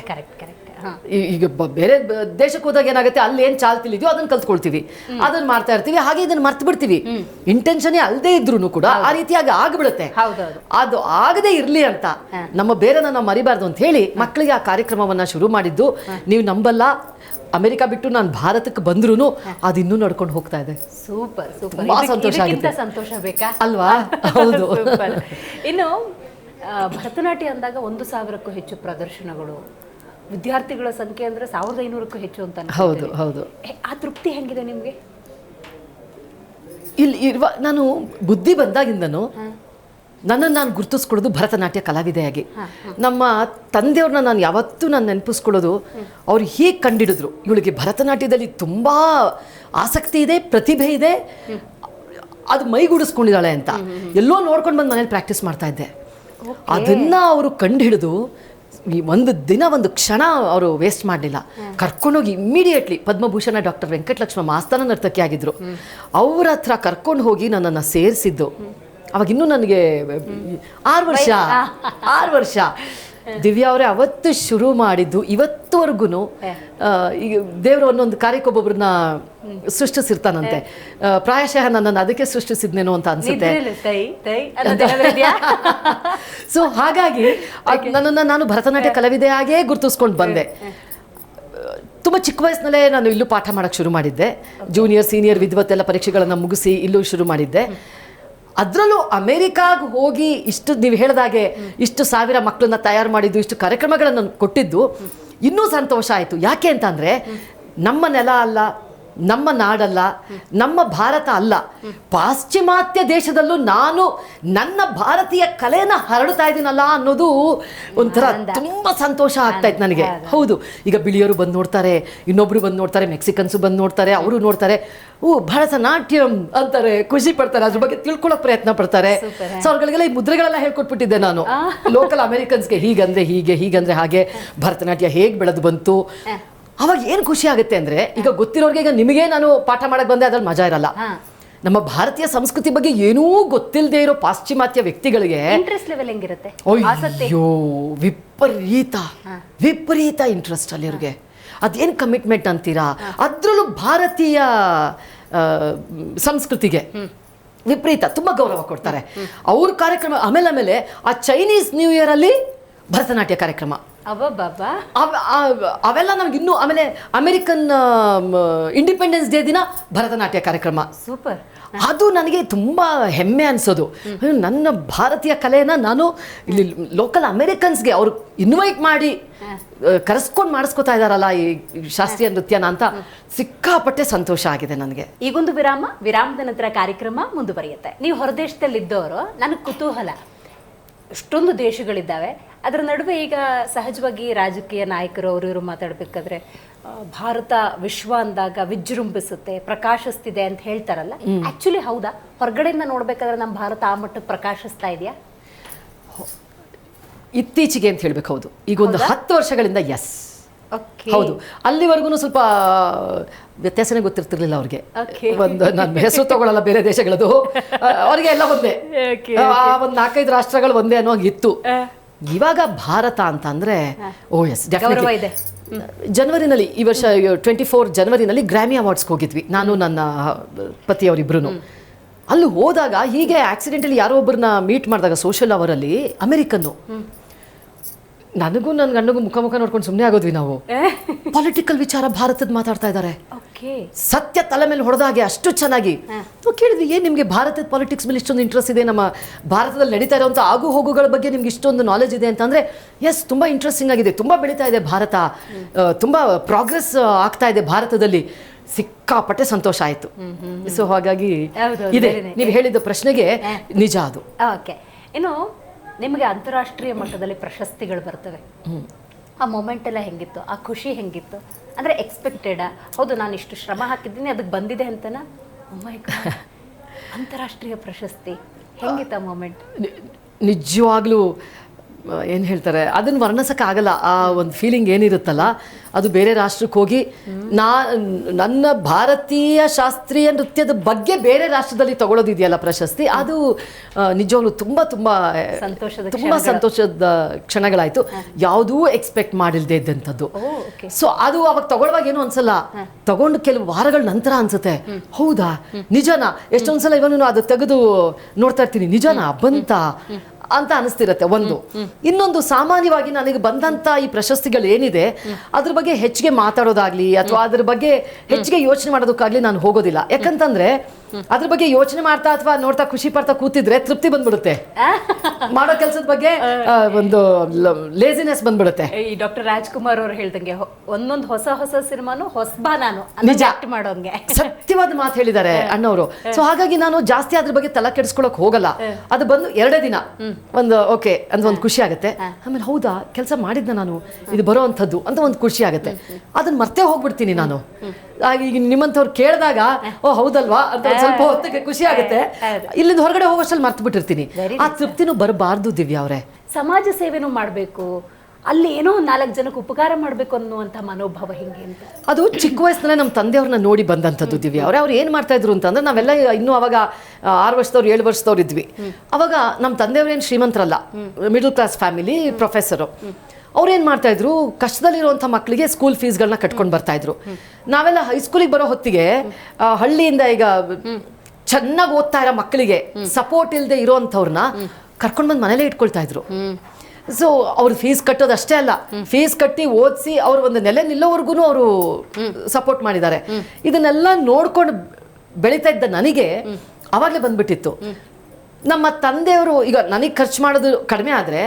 ಈಗ ಬೇರೆ ದೇಶಕ್ಕೆ ಹೋದಾಗ ಏನಾಗುತ್ತೆ? ಅಲ್ಲಿ ಏನ್ ಚಾಲ್ತಿಲಿದೆಯೋ ಅದನ್ನ ಕಲ್ತ್ಕೊಳ್ತೀವಿ. ಅದನ್ನ ಮಾಡ್ತಾ ಇರ್ತೀವಿ. ಹಾಗೆ ಇದನ್ನ ಮರ್ತು ಬಿಡ್ತೀವಿ. ಇಂಟೆನ್ಷನ್ ಅಲ್ಲದೆ ಇದ್ರು ಕೂಡ ಆ ರೀತಿಯಾಗಿ ಆಗ್ಬಿಡುತ್ತೆ. ಅದು ಆಗದೆ ಇರ್ಲಿ ಅಂತ ನಮ್ಮ ಬೇರೆನ ನಾವು ಮರಿಬಾರ್ದು ಅಂತ ಹೇಳಿ ಮಕ್ಕಳಿಗೆ ಆ ಕಾರ್ಯಕ್ರಮವನ್ನ ಶುರು ಮಾಡಿದ್ದು ನೀವು ನಂಬಲ್ಲ. ಅಮೆರಿಕಾ ಬಿಟ್ಟು ನಾನು ಭಾರತಕ್ಕೆ ಬಂದ್ರು ಅದು ಇನ್ನೂ ನಡ್ಕೊಂಡು ಹೋಗ್ತಾ ಇದೆ. Super super. ಸಂತೋಷ. ಸಂತೋಷ ಬೇಕಾ? ಅಲ್ವಾ? ಹೌದು. ಇನ್ನು ಭರತನಾಟ್ಯ ಅಂದಾಗ ಒಂದು ಸಾವಿರಕ್ಕೂ ಹೆಚ್ಚು ಪ್ರದರ್ಶನಗಳು ವಿದ್ಯಾರ್ಥಿಗಳ ಸಂಖ್ಯೆ ಅಂದ್ರೆ ಸಾವಿರದ ಐನೂರಕ್ಕೂ ಹೆಚ್ಚು ಅಂತ ಹೌದು ಹೌದು. ಆ ತೃಪ್ತಿ ಹೆಂಗಿದೆ ನಿಮಗೆ? ಇಲ್ಲಿ ಇರುವ ನಾನು ಬುದ್ಧಿ ಬಂದಾಗಿಂದನು ನನ್ನನ್ನು ನಾನು ಗುರುತಿಸ್ಕೊಳ್ಳೋದು ಭರತನಾಟ್ಯ ಕಲಾವಿದೆಯಾಗಿ. ನಮ್ಮ ತಂದೆಯವ್ರನ್ನ ನಾನು ಯಾವತ್ತೂ ನಾನು ನೆನಪಿಸ್ಕೊಳ್ಳೋದು ಅವ್ರು ಹೀಗೆ ಕಂಡಿಡಿದ್ರು. ಇವಳಿಗೆ ಭರತನಾಟ್ಯದಲ್ಲಿ ತುಂಬ ಆಸಕ್ತಿ ಇದೆ ಪ್ರತಿಭೆ ಇದೆ. ಅದು ಮೈಗೂಡಿಸ್ಕೊಂಡಿದ್ದಾಳೆ ಅಂತ. ಎಲ್ಲೋ ನೋಡ್ಕೊಂಡು ಬಂದು ಮನೇಲಿ ಪ್ರಾಕ್ಟೀಸ್ ಮಾಡ್ತಾ ಇದ್ದೆ. ಅದನ್ನು ಅವರು ಕಂಡು ಹಿಡಿದು ಈ ಒಂದು ದಿನ ಒಂದು ಕ್ಷಣ ಅವರು ವೇಸ್ಟ್ ಮಾಡಲಿಲ್ಲ. ಕರ್ಕೊಂಡೋಗಿ ಇಮ್ಮಿಡಿಯೇಟ್ಲಿ ಪದ್ಮಭೂಷಣ ಡಾಕ್ಟರ್ ವೆಂಕಟಲಕ್ಷ್ಮ ಮಾಸ್ತಾನ ನರ್ತಕಿ ಆಗಿದ್ರು. ಅವ್ರ ಹತ್ರ ಕರ್ಕೊಂಡು ಹೋಗಿ ನನ್ನನ್ನು ಸೇರಿಸಿದ್ದು. ಅವಾಗ ಇನ್ನೂ ನನಗೆ ಆರು ವರ್ಷ ಆರು ವರ್ಷ. ದಿವ್ಯಾ ಅವರೇ ಅವತ್ತು ಶುರು ಮಾಡಿದ್ದು ಇವತ್ತುವರೆಗೂ ಈಗ ದೇವರು ಒಂದೊಂದು ಕಾರ್ಯಕ್ಕೊಬ್ಬೊಬ್ಬರನ್ನ ಸೃಷ್ಟಿಸಿರ್ತಾನಂತೆ. ಪ್ರಾಯಶಃ ನನ್ನನ್ನು ಅದಕ್ಕೆ ಸೃಷ್ಟಿಸಿದ್ನೇನೋ ಅಂತ ಅನ್ಸುತ್ತೆ? ಸೊ ಹಾಗಾಗಿ ನನ್ನನ್ನು ನಾನು ಭರತನಾಟ್ಯ ಕಲಾವಿದೆಯಾಗೇ ಗುರುತಿಸ್ಕೊಂಡು ಬಂದೆ. ತುಂಬ ಚಿಕ್ಕ ವಯಸ್ಸಿನಲ್ಲೇ ನಾನು ಇಲ್ಲೂ ಪಾಠ ಮಾಡೋಕ್ಕೆ ಶುರು ಮಾಡಿದ್ದೆ. ಜೂನಿಯರ್ ಸೀನಿಯರ್ ವಿದ್ವತ್ ಎಲ್ಲ ಪರೀಕ್ಷೆಗಳನ್ನು ಮುಗಿಸಿ ಇಲ್ಲೂ ಶುರು ಮಾಡಿದ್ದೆ. ಅದರಲ್ಲೂ ಅಮೇರಿಕಾಗೆ ಹೋಗಿ ಇಷ್ಟು ನೀವು ಹೇಳಿದಾಗೆ ಇಷ್ಟು ಸಾವಿರ ಮಕ್ಕಳನ್ನ ತಯಾರು ಮಾಡಿದ್ದು, ಇಷ್ಟು ಕಾರ್ಯಕ್ರಮಗಳನ್ನು ಕೊಟ್ಟಿದ್ದು, ಇನ್ನೂ ಸಂತೋಷ ಆಯಿತು. ಯಾಕೆ ಅಂತಂದರೆ, ನಮ್ಮ ನೆಲ ಅಲ್ಲ ನಮ್ಮ ನಾಡಲ್ಲ ನಮ್ಮ ಭಾರತ ಅಲ್ಲ. ಪಾಶ್ಚಿಮಾತ್ಯ ದೇಶದಲ್ಲೂ ನಾನು ನನ್ನ ಭಾರತೀಯ ಕಲೆನ ಹರಡ್ತಾ ಇದ್ದೀನಲ್ಲ ಅನ್ನೋದು ಒಂಥರ ತುಂಬ ಸಂತೋಷ ಆಗ್ತಾ ಇತ್ತು ನನಗೆ. ಹೌದು. ಈಗ ಬಿಳಿಯವರು ಬಂದು ನೋಡ್ತಾರೆ ಇನ್ನೊಬ್ರು ಬಂದು ನೋಡ್ತಾರೆ ಮೆಕ್ಸಿಕನ್ಸು ಬಂದು ನೋಡ್ತಾರೆ ಅವರು ನೋಡ್ತಾರೆ ಓ ಭರತನಾಟ್ಯಂ ಅಂತಾರೆ ಖುಷಿ ಪಡ್ತಾರೆ ಅದ್ರ ಬಗ್ಗೆ ತಿಳ್ಕೊಳ್ಳೋಕೆ ಪ್ರಯತ್ನ ಪಡ್ತಾರೆ. ಸೊ ಅವ್ರಗಳಿಗೆಲ್ಲ ಈ ಮುದ್ರೆಗಳೆಲ್ಲ ಹೇಳ್ಕೊಟ್ಬಿಟ್ಟಿದ್ದೆ ನಾನು. ಲೋಕಲ್ ಅಮೆರಿಕನ್ಸ್ಗೆ ಹೀಗಂದ್ರೆ ಹೀಗೆ ಹೀಗಂದ್ರೆ ಹಾಗೆ ಭರತನಾಟ್ಯ ಹೇಗೆ ಬೆಳೆದು ಬಂತು? ಅವಾಗ ಏನು ಖುಷಿ ಆಗುತ್ತೆ ಅಂದರೆ ಈಗ ಗೊತ್ತಿರೋರಿಗೆ ಈಗ ನಿಮಗೆ ನಾನು ಪಾಠ ಮಾಡೋಕ್ಕೆ ಬಂದೆ ಅದ್ರಲ್ಲಿ ಮಜಾ ಇರಲ್ಲ. ನಮ್ಮ ಭಾರತೀಯ ಸಂಸ್ಕೃತಿ ಬಗ್ಗೆ ಏನೂ ಗೊತ್ತಿಲ್ಲದೆ ಇರೋ ಪಾಶ್ಚಿಮಾತ್ಯ ವ್ಯಕ್ತಿಗಳಿಗೆ ಇಂಟ್ರೆಸ್ಟ್ ಲೆವೆಲ್ ಹೆಂಗಿರುತ್ತೆ? ಅಯ್ಯೋ ವಿಪರೀತ. ವಿಪರೀತ ಇಂಟ್ರೆಸ್ಟ್ ಅಲ್ಲಿ ಅವ್ರಿಗೆ. ಅದೇನು ಕಮಿಟ್ಮೆಂಟ್ ಅಂತೀರಾ? ಅದ್ರಲ್ಲೂ ಭಾರತೀಯ ಸಂಸ್ಕೃತಿಗೆ ವಿಪರೀತ ತುಂಬ ಗೌರವ ಕೊಡ್ತಾರೆ. ಅವ್ರ ಕಾರ್ಯಕ್ರಮ ಆಮೇಲೆ ಆಮೇಲೆ ಆ ಚೈನೀಸ್ ನ್ಯೂ ಇಯರ್ ಅಲ್ಲಿ ಭರತನಾಟ್ಯ ಕಾರ್ಯಕ್ರಮ. ಅವೆಲ್ಲ ನಮ್ಗೆ ಇನ್ನೂ ಆಮೇಲೆ ಅಮೆರಿಕನ್ ಇಂಡಿಪೆಂಡೆನ್ಸ್ ಡೇ ದಿನ ಭರತನಾಟ್ಯ ಕಾರ್ಯಕ್ರಮ. ಸೂಪರ್. ಅದು ನನಗೆ ತುಂಬ ಹೆಮ್ಮೆ ಅನಿಸೋದು. ನನ್ನ ಭಾರತೀಯ ಕಲೆನ ನಾನು ಇಲ್ಲಿ ಲೋಕಲ್ ಅಮೆರಿಕನ್ಸ್ಗೆ ಅವ್ರು ಇನ್ವೈಟ್ ಮಾಡಿ ಕರೆಸ್ಕೊಂಡು ಮಾಡಿಸ್ಕೊತಾ ಇದ್ದಾರಲ್ಲ ಈ ಶಾಸ್ತ್ರೀಯ ನೃತ್ಯನ ಅಂತ ಸಿಕ್ಕಾಪಟ್ಟೆ ಸಂತೋಷ ಆಗಿದೆ ನನಗೆ. ಈಗೊಂದು ವಿರಾಮ ವಿರಾಮದ ನಂತರ ಕಾರ್ಯಕ್ರಮ ಮುಂದುವರಿಯುತ್ತೆ. ನೀವು ಹೊರದೇಶದಲ್ಲಿದ್ದವರು ನನಗೆ ಕುತೂಹಲ. ಎಷ್ಟೊಂದು ದೇಶಗಳಿದ್ದಾವೆ ಅದರ ನಡುವೆ ಈಗ ಸಹಜವಾಗಿ ರಾಜಕೀಯ ನಾಯಕರು ಅವರು ಇವರು ಮಾತಾಡಬೇಕಾದ್ರೆ ಭಾರತ ವಿಶ್ವ ಅಂದಾಗ ವಿಜೃಂಭಿಸುತ್ತೆ ಪ್ರಕಾಶಿಸ್ತಿದೆ ಅಂತ ಹೇಳ್ತಾರಲ್ಲ. ಆಕ್ಚುಲಿ ಹೌದಾ? ಹೊರಗಡೆಯಿಂದ ನೋಡ್ಬೇಕಾದ್ರೆ ನಮ್ಮ ಭಾರತ ಆ ಮಟ್ಟಕ್ಕೆ ಪ್ರಕಾಶಿಸ್ತಾ ಇದೆಯಾ? ಇತ್ತೀಚೆಗೆ ಅಂತ ಹೇಳ್ಬೇಕು ಹೌದು. ಈಗ ಒಂದು ಹತ್ತು ವರ್ಷಗಳಿಂದ ಎಸ್ ಹೌದು. ಅಲ್ಲಿವರೆಗೂ ಸ್ವಲ್ಪ ವ್ಯತ್ಯಾಸನೇ ಗೊತ್ತಿರ್ತಿರ್ಲಿಲ್ಲ ಅವ್ರಿಗೆ. ಒಂದು ನಾನು ಹೆಸರು ತಗೊಳ್ಳಲ್ಲ ಬೇರೆ ದೇಶಗಳದು. ಅವ್ರಿಗೆ ಎಲ್ಲ ಒಂದೇ. ಒಂದು ನಾಲ್ಕೈದು ರಾಷ್ಟ್ರಗಳು ಒಂದೇ ಅನ್ನೋ ಹಂಗ್ ಇತ್ತು ಇವಾಗ ಭಾರತ ಅಂತ ಅಂದ್ರೆ ಓ ಎಸ್ ಇದೆ. ಜನವರಿನಲ್ಲಿ ಈ ವರ್ಷ ಟ್ವೆಂಟಿ ಫೋರ್ ಜನವರಿನಲ್ಲಿ ಗ್ರಾಮಿ ಅವಾರ್ಡ್ಸ್ಗೆ ಹೋಗಿದ್ವಿ. ನಾನು ನನ್ನ ಪತಿಯವರಿಬ್ರು ಅಲ್ಲಿ ಹೋದಾಗ ಹೀಗೆ ಆಕ್ಸಿಡೆಂಟಲ್ಲಿ ಯಾರೋ ಒಬ್ಬರನ್ನ ಮೀಟ್ ಮಾಡಿದಾಗ ಸೋಷಿಯಲ್ ಅವರಲ್ಲಿ ಅಮೆರಿಕನ್ನು. ನನಗೂ ನನ್ನ ಗಂಡಗೂ ಮುಖ ಮುಖ ನೋಡ್ಕೊಂಡು ಸುಮ್ಮನೆ ಆಗೋದ್ವಿ ನಾವು. ಪೊಲಿಟಿಕಲ್ ವಿಚಾರ ಭಾರತದ ಮಾತಾಡ್ತಾ ಇದ್ದಾರೆ ಸತ್ಯ ತಲೆ ಮೇಲೆ ಹೊಡೆದಾಗೆ ಅಷ್ಟು ಚೆನ್ನಾಗಿ. ನಾವು ಕೇಳಿದ್ವಿ ಏನು ನಿಮಗೆ ಭಾರತದ ಪಾಲಿಟಿಕ್ಸ್ ಮೇಲೆ ಇಷ್ಟೊಂದು ಇಂಟ್ರೆಸ್ಟ್ ಇದೆ? ನಮ್ಮ ಭಾರತದಲ್ಲಿ ನಡೀತಾ ಇರೋಂಥ ಆಗು ಹೋಗುಗಳ ಬಗ್ಗೆ ನಿಮ್ಗೆ ಇಷ್ಟೊಂದು ನಾಲೆಜ್ ಇದೆ ಅಂತಂದರೆ ಎಸ್ ತುಂಬ ಇಂಟ್ರೆಸ್ಟಿಂಗ್ ಆಗಿದೆ. ತುಂಬ ಬೆಳೀತಾ ಇದೆ ಭಾರತ. ತುಂಬ ಪ್ರೋಗ್ರೆಸ್ ಆಗ್ತಾ ಇದೆ ಭಾರತದಲ್ಲಿ. ಸಿಕ್ಕಾಪಟ್ಟೆ ಸಂತೋಷ ಆಯಿತು. ಸೊ ಹಾಗಾಗಿ ಇದೆ. ನೀವು ಹೇಳಿದ ಪ್ರಶ್ನೆಗೆ ನಿಜ ಅದು. ಓಕೆ. ಇನ್ನು ನಿಮಗೆ ಅಂತಾರಾಷ್ಟ್ರೀಯ ಮಟ್ಟದಲ್ಲಿ ಪ್ರಶಸ್ತಿಗಳು ಬರ್ತವೆ. ಆ ಮೊಮೆಂಟ್ ಎಲ್ಲ ಹೆಂಗಿತ್ತು? ಆ ಖುಷಿ ಹೆಂಗಿತ್ತು? ಅಂದರೆ ಎಕ್ಸ್ಪೆಕ್ಟೆಡಾ ಹೌದು ನಾನು ಇಷ್ಟು ಶ್ರಮ ಹಾಕಿದ್ದೀನಿ ಅದಕ್ಕೆ ಬಂದಿದೆ ಅಂತನ? ಮೈ ಅಂತಾರಾಷ್ಟ್ರೀಯ ಪ್ರಶಸ್ತಿ. ಹೆಂಗಿತ್ತು ಆ ಮೊಮೆಂಟ್ ನಿಜವಾಗ್ಲೂ ಏನು ಹೇಳ್ತಾರೆ? ಅದನ್ನು ವರ್ಣಿಸೋಕ್ಕಾಗಲ್ಲ. ಆ ಒಂದು ಫೀಲಿಂಗ್ ಏನಿರುತ್ತಲ್ಲ ಅದು ಬೇರೆ ರಾಷ್ಟ್ರಕ್ಕೆ ಹೋಗಿ ನಾ ನನ್ನ ಭಾರತೀಯ ಶಾಸ್ತ್ರೀಯ ನೃತ್ಯದ ಬಗ್ಗೆ ಬೇರೆ ರಾಷ್ಟ್ರದಲ್ಲಿ ತಗೊಳ್ಳೋದಿದೆಯಲ್ಲ ಪ್ರಶಸ್ತಿ ಅದು ನಿಜವಾಗ್ಲೂ ತುಂಬ ತುಂಬ ಸಂತೋಷದ ತುಂಬ ಸಂತೋಷದ ಕ್ಷಣಗಳಾಯಿತು. ಯಾವುದೂ ಎಕ್ಸ್ಪೆಕ್ಟ್ ಮಾಡಿಲ್ದೇ ಇದ್ದಂಥದ್ದು. ಸೊ ಅದು ಅವಾಗ ತಗೊಳ್ಳುವಾಗ ಏನು ಅನ್ಸಲ್ಲ? ತಗೊಂಡು ಕೆಲವು ವಾರಗಳ ನಂತರ ಅನ್ಸುತ್ತೆ. ಹೌದಾ? ನಿಜನಾ? ಎಷ್ಟೊಂದ್ಸಲ ಇವನು ಅದು ತೆಗೆದು ನೋಡ್ತಾ ಇರ್ತೀನಿ. ನಿಜನಾ? ಬಂತ? ಅಂತ ಅನಿಸ್ತಿರತ್ತೆ ಒಂದು. ಇನ್ನೊಂದು ಸಾಮಾನ್ಯವಾಗಿ ನನಗೆ ಬಂದಂತ ಈ ಪ್ರಶಸ್ತಿಗಳು ಏನಿದೆ ಅದ್ರ ಬಗ್ಗೆ ಹೆಚ್ಚಿಗೆ ಮಾತಾಡೋದಾಗ್ಲಿ ಅಥವಾ ಅದ್ರ ಬಗ್ಗೆ ಹೆಚ್ಚಿಗೆ ಯೋಚನೆ ಮಾಡೋದಕ್ಕಾಗ್ಲಿ ನಾನು ಹೋಗೋದಿಲ್ಲ. ಯಾಕಂತಂದ್ರೆ ಅದ್ರ ಬಗ್ಗೆ ಯೋಚನೆ ಮಾಡ್ತಾ ಅಥವಾ ನೋಡ್ತಾ ಖುಷಿ ಪಡ್ತಾ ಕೂತಿದ್ರೆ ತೃಪ್ತಿ ಬಂದ್ಬಿಡುತ್ತೆ. ಮಾಡೋ ಕೆಲಸದ ಬಗ್ಗೆ ಒಂದು ಲೇಸಿನೆಸ್ ಬಂದ್ಬಿಡುತ್ತೆ. ಈ ಡಾಕ್ಟರ್ ರಾಜ್ಕುಮಾರ್ ಅವ್ರು ಹೇಳ್ದಂಗೆ ಒಂದೊಂದು ಹೊಸ ಹೊಸ ಸಿನಿಮಾನು ಹೊಸಬಾ ನಾನು ನಿಜ. ಮಾಡೋಂಗೆ. ಸತ್ಯವಾದ ಮಾತು ಹೇಳಿದ್ದಾರೆ ಅಣ್ಣವರು. ಸೊ ಹಾಗಾಗಿ ನಾನು ಜಾಸ್ತಿ ಅದ್ರ ಬಗ್ಗೆ ತಲೆ ಕೆಡಿಸ್ಕೊಳಕ್ ಹೋಗಲ್ಲ. ಅದು ಬಂದು ಎರಡೇ ದಿನ. ಒಂದು ಓಕೆ ಅಂತ ಒಂದು ಖುಷಿ ಆಗುತ್ತೆ. ಆಮೇಲೆ ಹೌದಾ ಕೆಲಸ ಮಾಡಿದ್ನ ನಾನು. ಇದು ಬರೋ ಅಂಥದ್ದು ಅಂತ ಒಂದು ಖುಷಿ ಆಗುತ್ತೆ. ಅದನ್ನ ಮರ್ತೇ ಹೋಗ್ಬಿಡ್ತೀನಿ ನಾನು. ಈಗ ನಿಮ್ಮಂಥವ್ರು ಕೇಳಿದಾಗ ಓ ಹೌದಲ್ವಾ? ಅಂತ ಒಂದ್ ಸ್ವಲ್ಪ ಹೊತ್ತಿಗೆ ಖುಷಿ ಆಗುತ್ತೆ. ಇಲ್ಲಿಂದ ಹೊರಗಡೆ ಹೋಗೋಷ್ಟಲ್ಲಿ ಮರ್ತು ಬಿಟ್ಟಿರ್ತೀನಿ. ಆ ತೃಪ್ತಿನೂ ಬರಬಾರ್ದು ದಿವ್ಯ ಅವರೇ. ಸಮಾಜ ಸೇವೆನೂ ಮಾಡಬೇಕು. ಅಲ್ಲಿ ಏನೋ ನಾಲ್ಕು ಜನಕ್ಕೆ ಉಪಕಾರ ಮಾಡಬೇಕು ಅನ್ನುವಂಥ ಮನೋಭಾವ ಹಿಂಗೆ ಅಂತ? ಅದು ಚಿಕ್ಕ ವಯಸ್ಸಿನಲ್ಲೇ ನಮ್ಮ ತಂದೆಯವ್ರನ್ನ ನೋಡಿ ಬಂದಂಥದ್ದು ದಿವ್ಯ ಅವರೇ. ಅವ್ರು ಏನು ಮಾಡ್ತಾ ಇದ್ರು ಅಂತಂದ್ರೆ ನಾವೆಲ್ಲ ಇನ್ನೂ ಅವಾಗ ಆರು ವರ್ಷದವ್ರು ಏಳು ವರ್ಷದವ್ರು ಇದ್ವಿ. ಅವಾಗ ನಮ್ಮ ತಂದೆಯವ್ರೇನು ಶ್ರೀಮಂತರಲ್ಲ. Middle class family professor. ಅವ್ರೇನು ಮಾಡ್ತಾ ಇದ್ರು? ಕಷ್ಟದಲ್ಲಿರುವಂಥ ಮಕ್ಕಳಿಗೆ ಸ್ಕೂಲ್ ಫೀಸ್ಗಳನ್ನ ಕಟ್ಕೊಂಡು ಬರ್ತಾ ಇದ್ರು. ನಾವೆಲ್ಲ ಹೈಸ್ಕೂಲಿಗೆ ಬರೋ ಹೊತ್ತಿಗೆ ಹಳ್ಳಿಯಿಂದ ಈಗ ಚೆನ್ನಾಗಿ ಓದ್ತಾ ಇರೋ ಮಕ್ಕಳಿಗೆ ಸಪೋರ್ಟ್ ಇಲ್ಲದೆ ಇರೋವಂಥವ್ರನ್ನ ಕರ್ಕೊಂಡು ಬಂದು ಮನೇಲೇ ಇಟ್ಕೊಳ್ತಾ ಇದ್ರು. ಸೊ ಅವ್ರು ಫೀಸ್ ಕಟ್ಟೋದು ಅಷ್ಟೇ ಅಲ್ಲ. ಫೀಸ್ ಕಟ್ಟಿ ಓದಿಸಿ ಅವ್ರ ಒಂದು ನೆಲೆ ನಿಲ್ಲೋವರೆಗೂ ಅವರು ಸಪೋರ್ಟ್ ಮಾಡಿದ್ದಾರೆ. ಇದನ್ನೆಲ್ಲ ನೋಡ್ಕೊಂಡು ಬೆಳೀತಾ ಇದ್ದ ನನಗೆ ಅವಾಗಲೇ ಬಂದ್ಬಿಟ್ಟಿತ್ತು. ನಮ್ಮ ತಂದೆಯವರು ಈಗ ನನಗೆ ಖರ್ಚು ಮಾಡೋದು ಕಡಿಮೆ ಆದರೆ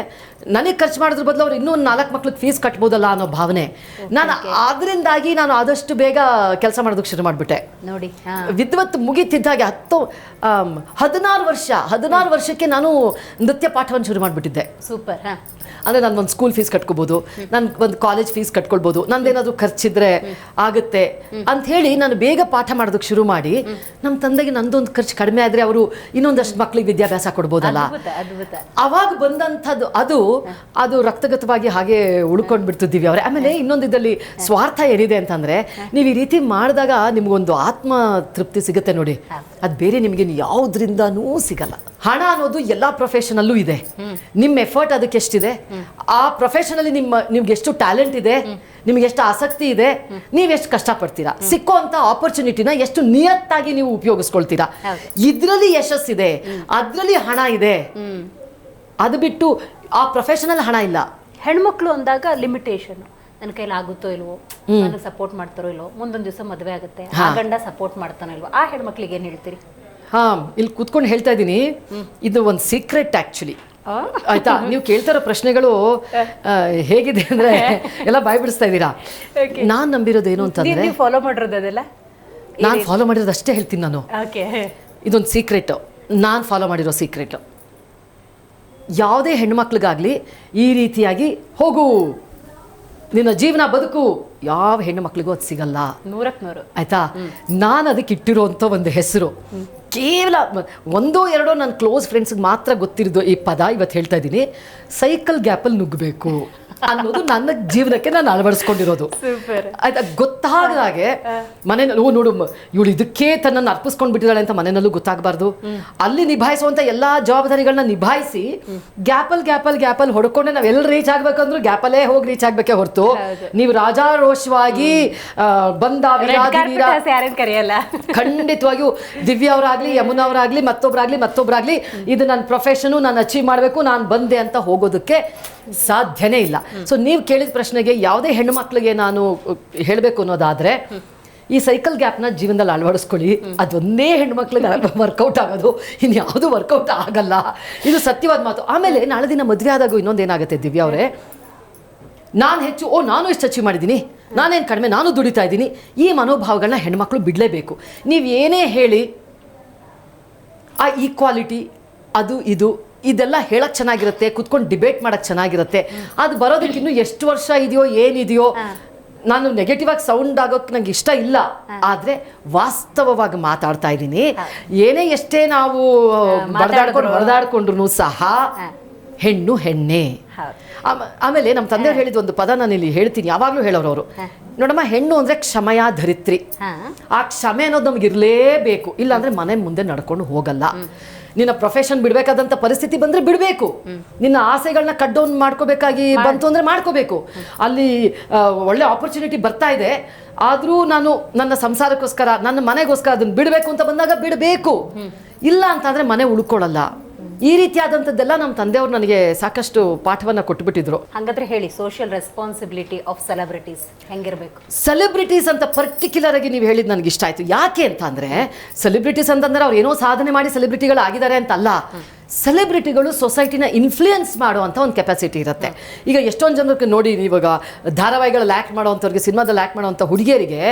ನನಗೆ ಖರ್ಚು ಮಾಡೋದ್ರ ಬದಲು ಅವ್ರು ಇನ್ನೂ ನಾಲ್ಕು ಮಕ್ಳಿಗೆ ಫೀಸ್ ಕಟ್ಬೋದಲ್ಲ ಅನ್ನೋ ಭಾವನೆ. ನಾನು ಅದರಿಂದಾಗಿ ನಾನು ಆದಷ್ಟು ಬೇಗ ಕೆಲಸ ಮಾಡೋದಕ್ಕೆ ಶುರು ಮಾಡಿಬಿಟ್ಟೆ. ನೋಡಿ ವಿದ್ವತ್ ಮುಗಿತಿದ್ದಾಗೆ ಹತ್ತು ಹದಿನಾರು ವರ್ಷ ಹದಿನಾರು ವರ್ಷಕ್ಕೆ ನಾನು ನೃತ್ಯ ಪಾಠವನ್ನು ಶುರು ಮಾಡಿಬಿಟ್ಟಿದ್ದೆ. ಸೂಪರ್ ಅಂದರೆ ನಾನು ಒಂದು ಸ್ಕೂಲ್ ಫೀಸ್ ಕಟ್ಕೋಬೋದು ನಾನು ಒಂದು ಕಾಲೇಜ್ ಫೀಸ್ ಕಟ್ಕೊಳ್ಬೋದು ನಂದೇನಾದರೂ ಖರ್ಚಿದ್ರೆ ಆಗುತ್ತೆ ಅಂತ ಹೇಳಿ ನಾನು ಬೇಗ ಪಾಠ ಮಾಡೋದಕ್ಕೆ ಶುರು ಮಾಡಿ ನಮ್ಮ ತಂದೆಗೆ ನಂದೊಂದು ಖರ್ಚು ಕಡಿಮೆ ಆದರೆ ಅವರು ಇನ್ನೊಂದಷ್ಟು ಮಕ್ಳಿಗೆ ವಿದ್ಯಾಭ್ಯಾಸ ಕೊಡ್ಬೋದಲ್ಲ. ಅವಾಗ ಬಂದಂಥದ್ದು ಅದು ಅದು ರಕ್ತಗತವಾಗಿ ಹಾಗೆ ಉಳ್ಕೊಂಡು ಬಿಡ್ತಿದ್ದೀವಿ ಅವ್ರೆ. ಆಮೇಲೆ ಇನ್ನೊಂದು ಇದರಲ್ಲಿ ಸ್ವಾರ್ಥ ಏನಿದೆ ಅಂತಂದ್ರೆ ನೀವು ಈ ರೀತಿ ಮಾಡಿದಾಗ ನಿಮ್ಗೊಂದು ಆತ್ಮ ತೃಪ್ತಿ ಸಿಗುತ್ತೆ ನೋಡಿ. ಅದು ಬೇರೆ ನಿಮಗೆ ಯಾವುದ್ರಿಂದನೂ ಸಿಗಲ್ಲ. ಹಣ ಅನ್ನೋದು ಎಲ್ಲಾ ಪ್ರೊಫೆಷನಲ್ಲೂ ಇದೆ. ನಿಮ್ಮ ಎಫರ್ಟ್ ಅದಕ್ಕೆ ಎಷ್ಟಿದೆ? ಆ ಪ್ರೊಫೆಷನಲ್ಲಿ ನಿಮ್ಮ ನಿಮ್ಗೆ ಎಷ್ಟು ಟ್ಯಾಲೆಂಟ್ ಇದೆ? ನಿಮ್ಗೆ ಎಷ್ಟು ಆಸಕ್ತಿ ಇದೆ? ನೀವು ಎಷ್ಟು ಕಷ್ಟಪಡ್ತೀರಾ? ಸಿಕ್ಕೋ ಅಂತ ಆಪರ್ಚುನಿಟಿನ ಎಷ್ಟು ನಿಯತ್ತಾಗಿ ನೀವು ಉಪಯೋಗಿಸ್ಕೊಳ್ತೀರಾ? ಇದರಲ್ಲಿ ಇದ್ರಲ್ಲಿ ಯಶಸ್ಸಿದೆ ಅದ್ರಲ್ಲಿ ಹಣ ಇದೆ. ಅದು ಬಿಟ್ಟು ಆ ಪ್ರೊಫೆಷನಲ್ ಹಣ ಇಲ್ಲ. ಹೆಣ್ಮಕ್ಳು ಅಂದಾಗ ಲಿಮಿಟೇಷನ್ ನನ್ನ ಕೈಲಿ ಆಗುತ್ತೋ ಇಲ್ವೋ? ನನಗೆ ಸಪೋರ್ಟ್ ಮಾಡ್ತಾರೋ ಇಲ್ವೋ? ಮುಂದೊಂದು ದಿವಸ ಮದುವೆ ಆಗುತ್ತೆ. ಆ ಗಂಡ ಸಪೋರ್ಟ್ ಮಾಡ್ತಾನೋ ಇಲ್ವೋ? ಆ ಹೆಣ್ಮಕ್ಳಿಗೆ ಏನ್ ಹೇಳ್ತೀರಿ? ಹಾ ಇಲ್ಲಿ ಕೂತ್ಕೊಂಡು ಹೇಳ್ತಾ ಇದ್ದೀನಿ ಇದು ಒಂದು ಸೀಕ್ರೆಟ್ ಆಕ್ಚುಲಿ ಆಯ್ತಾ? ನೀವು ಕೇಳ್ತಾ ಇರೋ ಪ್ರಶ್ನೆಗಳು ಹೇಗಿದೆ ಅಂದ್ರೆ ಎಲ್ಲ ಬಾಯ್ ಬಿಡಿಸ್ತಾ ಇದ್ದೀರಾ ನಾನ್ ನಂಬಿರೋದು ಏನು ಅಂತಂದ್ರೆ ಫಾಲೋ ಮಾಡಿರೋದು ಅದೆಲ್ಲ? ನಾನು ಫಾಲೋ ಮಾಡಿರೋದು ಅಷ್ಟೇ ಹೇಳ್ತೀನಿ ನಾನು. ಓಕೆ ಇದೊಂದು ಸೀಕ್ರೆಟ್ ನಾನು ಫಾಲೋ ಮಾಡಿರೋ ಸೀಕ್ರೆಟ್ ಯಾವುದೇ ಹೆಣ್ಣುಮಕ್ಳಿಗಾಗಲಿ ಈ ರೀತಿಯಾಗಿ ಹೋಗು. ನಿನ್ನ ಜೀವನ ಬದುಕು. ಯಾವ ಹೆಣ್ಣು ಮಕ್ಳಿಗೂ ಅದು ಸಿಗಲ್ಲ. ನೂರಕ್ಕೆ ನೂರು. ಆಯ್ತಾ? ನಾನು ಅದಕ್ಕೆ ಇಟ್ಟಿರುವಂತ ಒಂದು ಹೆಸರು. ಕೇವಲ ಒಂದೋ ಎರಡೋ ನನ್ನ ಕ್ಲೋಸ್ ಫ್ರೆಂಡ್ಸ್ಗೆ ಮಾತ್ರ ಗೊತ್ತಿರೋದು ಈ ಪದ. ಇವತ್ತು ಹೇಳ್ತಾ ಇದ್ದೀನಿ. ಸೈಕಲ್ ಗ್ಯಾಪಲ್ಲಿ ನುಗ್ಗಬೇಕು. ಅನ್ನೋದು ನನ್ನ ಜೀವನಕ್ಕೆ ನಾನು ಅಳವಡಿಸ್ಕೊಂಡಿರೋದು. ಆಯ್ತಾ ಗೊತ್ತಾಗದಾಗೆ ಮನೆಯಲ್ಲಿ ಓ ನೋಡು ಇವಳು ಇದಕ್ಕೆ ತನ್ನನ್ನು ಅರ್ಪಿಸ್ಕೊಂಡು ಬಿಟ್ಟಿದ್ದಾಳೆ ಅಂತ ಮನೆಯಲ್ಲೂ ಗೊತ್ತಾಗಬಾರ್ದು. ಅಲ್ಲಿ ನಿಭಾಯಿಸುವಂತ ಎಲ್ಲಾ ಜವಾಬ್ದಾರಿಗಳನ್ನ ನಿಭಾಯಿಸಿ ಗ್ಯಾಪಲ್ ಗ್ಯಾಪಲ್ ಗ್ಯಾಪಲ್ ಹೊಡ್ಕೊಂಡೆ ನಾವ್ ಎಲ್ಲಿ ರೀಚ್ ಆಗ್ಬೇಕಂದ್ರೂ ಗ್ಯಾಪಲ್ಲೇ ಹೋಗಿ ರೀಚ್ ಆಗ್ಬೇಕೇ ಹೊರತು. ನೀವು ರಾಜಾರೋಷವಾಗಿ ಬಂದ ಖಂಡಿತವಾಗಿಯೂ ದಿವ್ಯ ಅವರಾಗ್ಲಿ ಯಮುನಾ ಅವರಾಗ್ಲಿ ಮತ್ತೊಬ್ರಾಗ್ಲಿ ಮತ್ತೊಬ್ರಾಗ್ಲಿ ಇದು ನನ್ನ ಪ್ರೊಫೆಷನು ನಾನು ಅಚೀವ್ ಮಾಡಬೇಕು ನಾನು ಬಂದೆ ಅಂತ ಹೋಗೋದಕ್ಕೆ ಸಾಧ್ಯನೇ ಇಲ್ಲ. ಸೊ ನೀವು ಕೇಳಿದ ಪ್ರಶ್ನೆಗೆ ಯಾವುದೇ ಹೆಣ್ಣು ಮಕ್ಕಳಿಗೆ ನಾನು ಹೇಳಬೇಕು ಅನ್ನೋದಾದ್ರೆ, ಈ ಸೈಕಲ್ ಗ್ಯಾಪ್ನ ಜೀವನದಲ್ಲಿ ಅಳವಡಿಸ್ಕೊಳ್ಳಿ. ಅದೊಂದೇ ಹೆಣ್ಮಕ್ಳಿಗೆ ವರ್ಕೌಟ್ ಆಗೋದು. ಇನ್ನು ಯಾವುದು ವರ್ಕೌಟ್ ಆಗಲ್ಲ. ಇದು ಸತ್ಯವಾದ ಮಾತು. ಆಮೇಲೆ ನಾಳೆ ದಿನ ಮದುವೆ ಆದಾಗ ಇನ್ನೊಂದು ಏನಾಗುತ್ತೆ ದಿವ್ಯಾ ಅವರೇ? ನಾನು ಹೆಚ್ಚು, ಓ, ನಾನು ಇಷ್ಟು ಅಚೀವ್ ಮಾಡಿದ್ದೀನಿ. ನಾನೇನು ಕಡಿಮೆ, ನಾನು ದುಡಿತಾ ಇದ್ದೀನಿ. ಈ ಮನೋಭಾವಗಳನ್ನ ಹೆಣ್ಮಕ್ಳು ಬಿಡಲೇಬೇಕು. ನೀವು ಏನೇ ಹೇಳಿ, ಆ ಈಕ್ವಾಲಿಟಿ ಅದು, ಇದು ಇದೆಲ್ಲ ಹೇಳಕ್ ಚೆನ್ನಾಗಿರುತ್ತೆ ಕುತ್ಕೊಂಡು ಡಿಬೇಟ್ ಮಾಡಕ್ ಚೆನ್ನಾಗಿರುತ್ತೆ. ಅದು ಬರೋದಕ್ಕೆ ಇನ್ನು ಎಷ್ಟು ವರ್ಷ ಇದೆಯೋ ಏನಿದೆಯೋ ನಾನು ನೆಗೆಟಿವ್ ಆಗಿ ಸೌಂಡ್ ಆಗೋಕೆ ನಂಗೆ ಇಷ್ಟ ಇಲ್ಲ. ಆದ್ರೆ ವಾಸ್ತವವಾಗಿ ಮಾತಾಡ್ತಾ ಇದ್ದೀನಿ. ಏನೇ ಎಷ್ಟೇ ನಾವು ಬಡದಾಡ್ಕೊಂಡು ಹೊಡೆದಾಡ್ಕೊಂಡ್ರು ಸಹ ಹೆಣ್ಣು ಹೆಣ್ಣೆ. ಆಮೇಲೆ ನಮ್ಮ ತಂದೆ ಹೇಳಿದ ಒಂದು ಪದ ನಾನು ಇಲ್ಲಿ ಹೇಳ್ತೀನಿ ಯಾವಾಗಲೂ ಹೇಳೋರು ಅವರು ನೋಡಮ್ಮ ಹೆಣ್ಣು ಅಂದ್ರೆ ಕ್ಷಮೆಯ ಧರಿತ್ರಿ. ಆ ಕ್ಷಮೆ ಅನ್ನೋದು ನಮ್ಗೆ ಇರಲೇಬೇಕು. ಇಲ್ಲಾಂದ್ರೆ ಮನೆ ಮುಂದೆ ನಡ್ಕೊಂಡು ಹೋಗಲ್ಲ. ನಿನ್ನ ಪ್ರೊಫೆಷನ್ ಬಿಡಬೇಕಾದಂತ ಪರಿಸ್ಥಿತಿ ಬಂದ್ರೆ ಬಿಡಬೇಕು. ನಿನ್ನ ಆಸೆಗಳನ್ನ ಕಟ್ ಡೌನ್ ಮಾಡ್ಕೋಬೇಕಾಗಿ ಬಂತು ಅಂದ್ರೆ ಮಾಡ್ಕೋಬೇಕು. ಅಲ್ಲಿ ಒಳ್ಳೆ ಆಪರ್ಚುನಿಟಿ ಬರ್ತಾ ಇದೆ. ಆದ್ರೂ ನಾನು ನನ್ನ ಸಂಸಾರಕ್ಕೋಸ್ಕರ ನನ್ನ ಮನೆಗೋಸ್ಕರ ಅದನ್ನ ಬಿಡಬೇಕು ಅಂತ ಬಂದಾಗ ಬಿಡಬೇಕು. ಇಲ್ಲ ಅಂತಂದ್ರೆ ಮನೆ ಉಳ್ಕೊಳ್ಳಲ್ಲ. ಈ ರೀತಿಯಾದಂಥದ್ದೆಲ್ಲ ನಮ್ಮ ತಂದೆಯವರು ನನಗೆ ಸಾಕಷ್ಟು ಪಾಠವನ್ನು ಕೊಟ್ಬಿಟ್ಟಿದ್ರು. ಹಂಗಾದ್ರೆ ಹೇಳಿ ಸೋಷಿಯಲ್ ರೆಸ್ಪಾನ್ಸಿಬಿಲಿಟಿ ಆಫ್ ಸೆಲೆಬ್ರಿಟೀಸ್ ಹೆಂಗಿರಬೇಕು? ಸೆಲೆಬ್ರಿಟೀಸ್ ಅಂತ ಪರ್ಟಿಕ್ಯುಲರ್ ಆಗಿ ನೀವು ಹೇಳಿದ್ ನನಗೆ ಇಷ್ಟ ಆಯ್ತು. ಯಾಕೆ ಅಂತ ಅಂದ್ರೆ ಸೆಲೆಬ್ರಿಟೀಸ್ ಅಂತಂದ್ರೆ ಅವ್ರು ಏನೋ ಸಾಧನೆ ಮಾಡಿ ಸೆಲೆಬ್ರಿಟಿಗಳು ಆಗಿದ್ದಾರೆ ಅಂತಲ್ಲ. ಸೆಲೆಬ್ರಿಟಿಗಳು ಸೊಸೈಟಿನ ಇನ್ಫ್ಲೂಯೆನ್ಸ್ ಮಾಡುವಂಥ ಒಂದು ಕೆಪಾಸಿಟಿ ಇರುತ್ತೆ. ಈಗ ಎಷ್ಟೊಂದು ಜನಕ್ಕೆ ನೋಡಿ ಇವಾಗ ಧಾರಾವಾಹಿಗಳಲ್ಲಿ ಆ್ಯಕ್ಟ್ ಮಾಡೋವಂಥವ್ರಿಗೆ ಸಿನಿಮಾದಲ್ಲಿ ಆ್ಯಕ್ಟ್ ಮಾಡೋವಂಥ ಹುಡುಗಿಯರಿಗೆ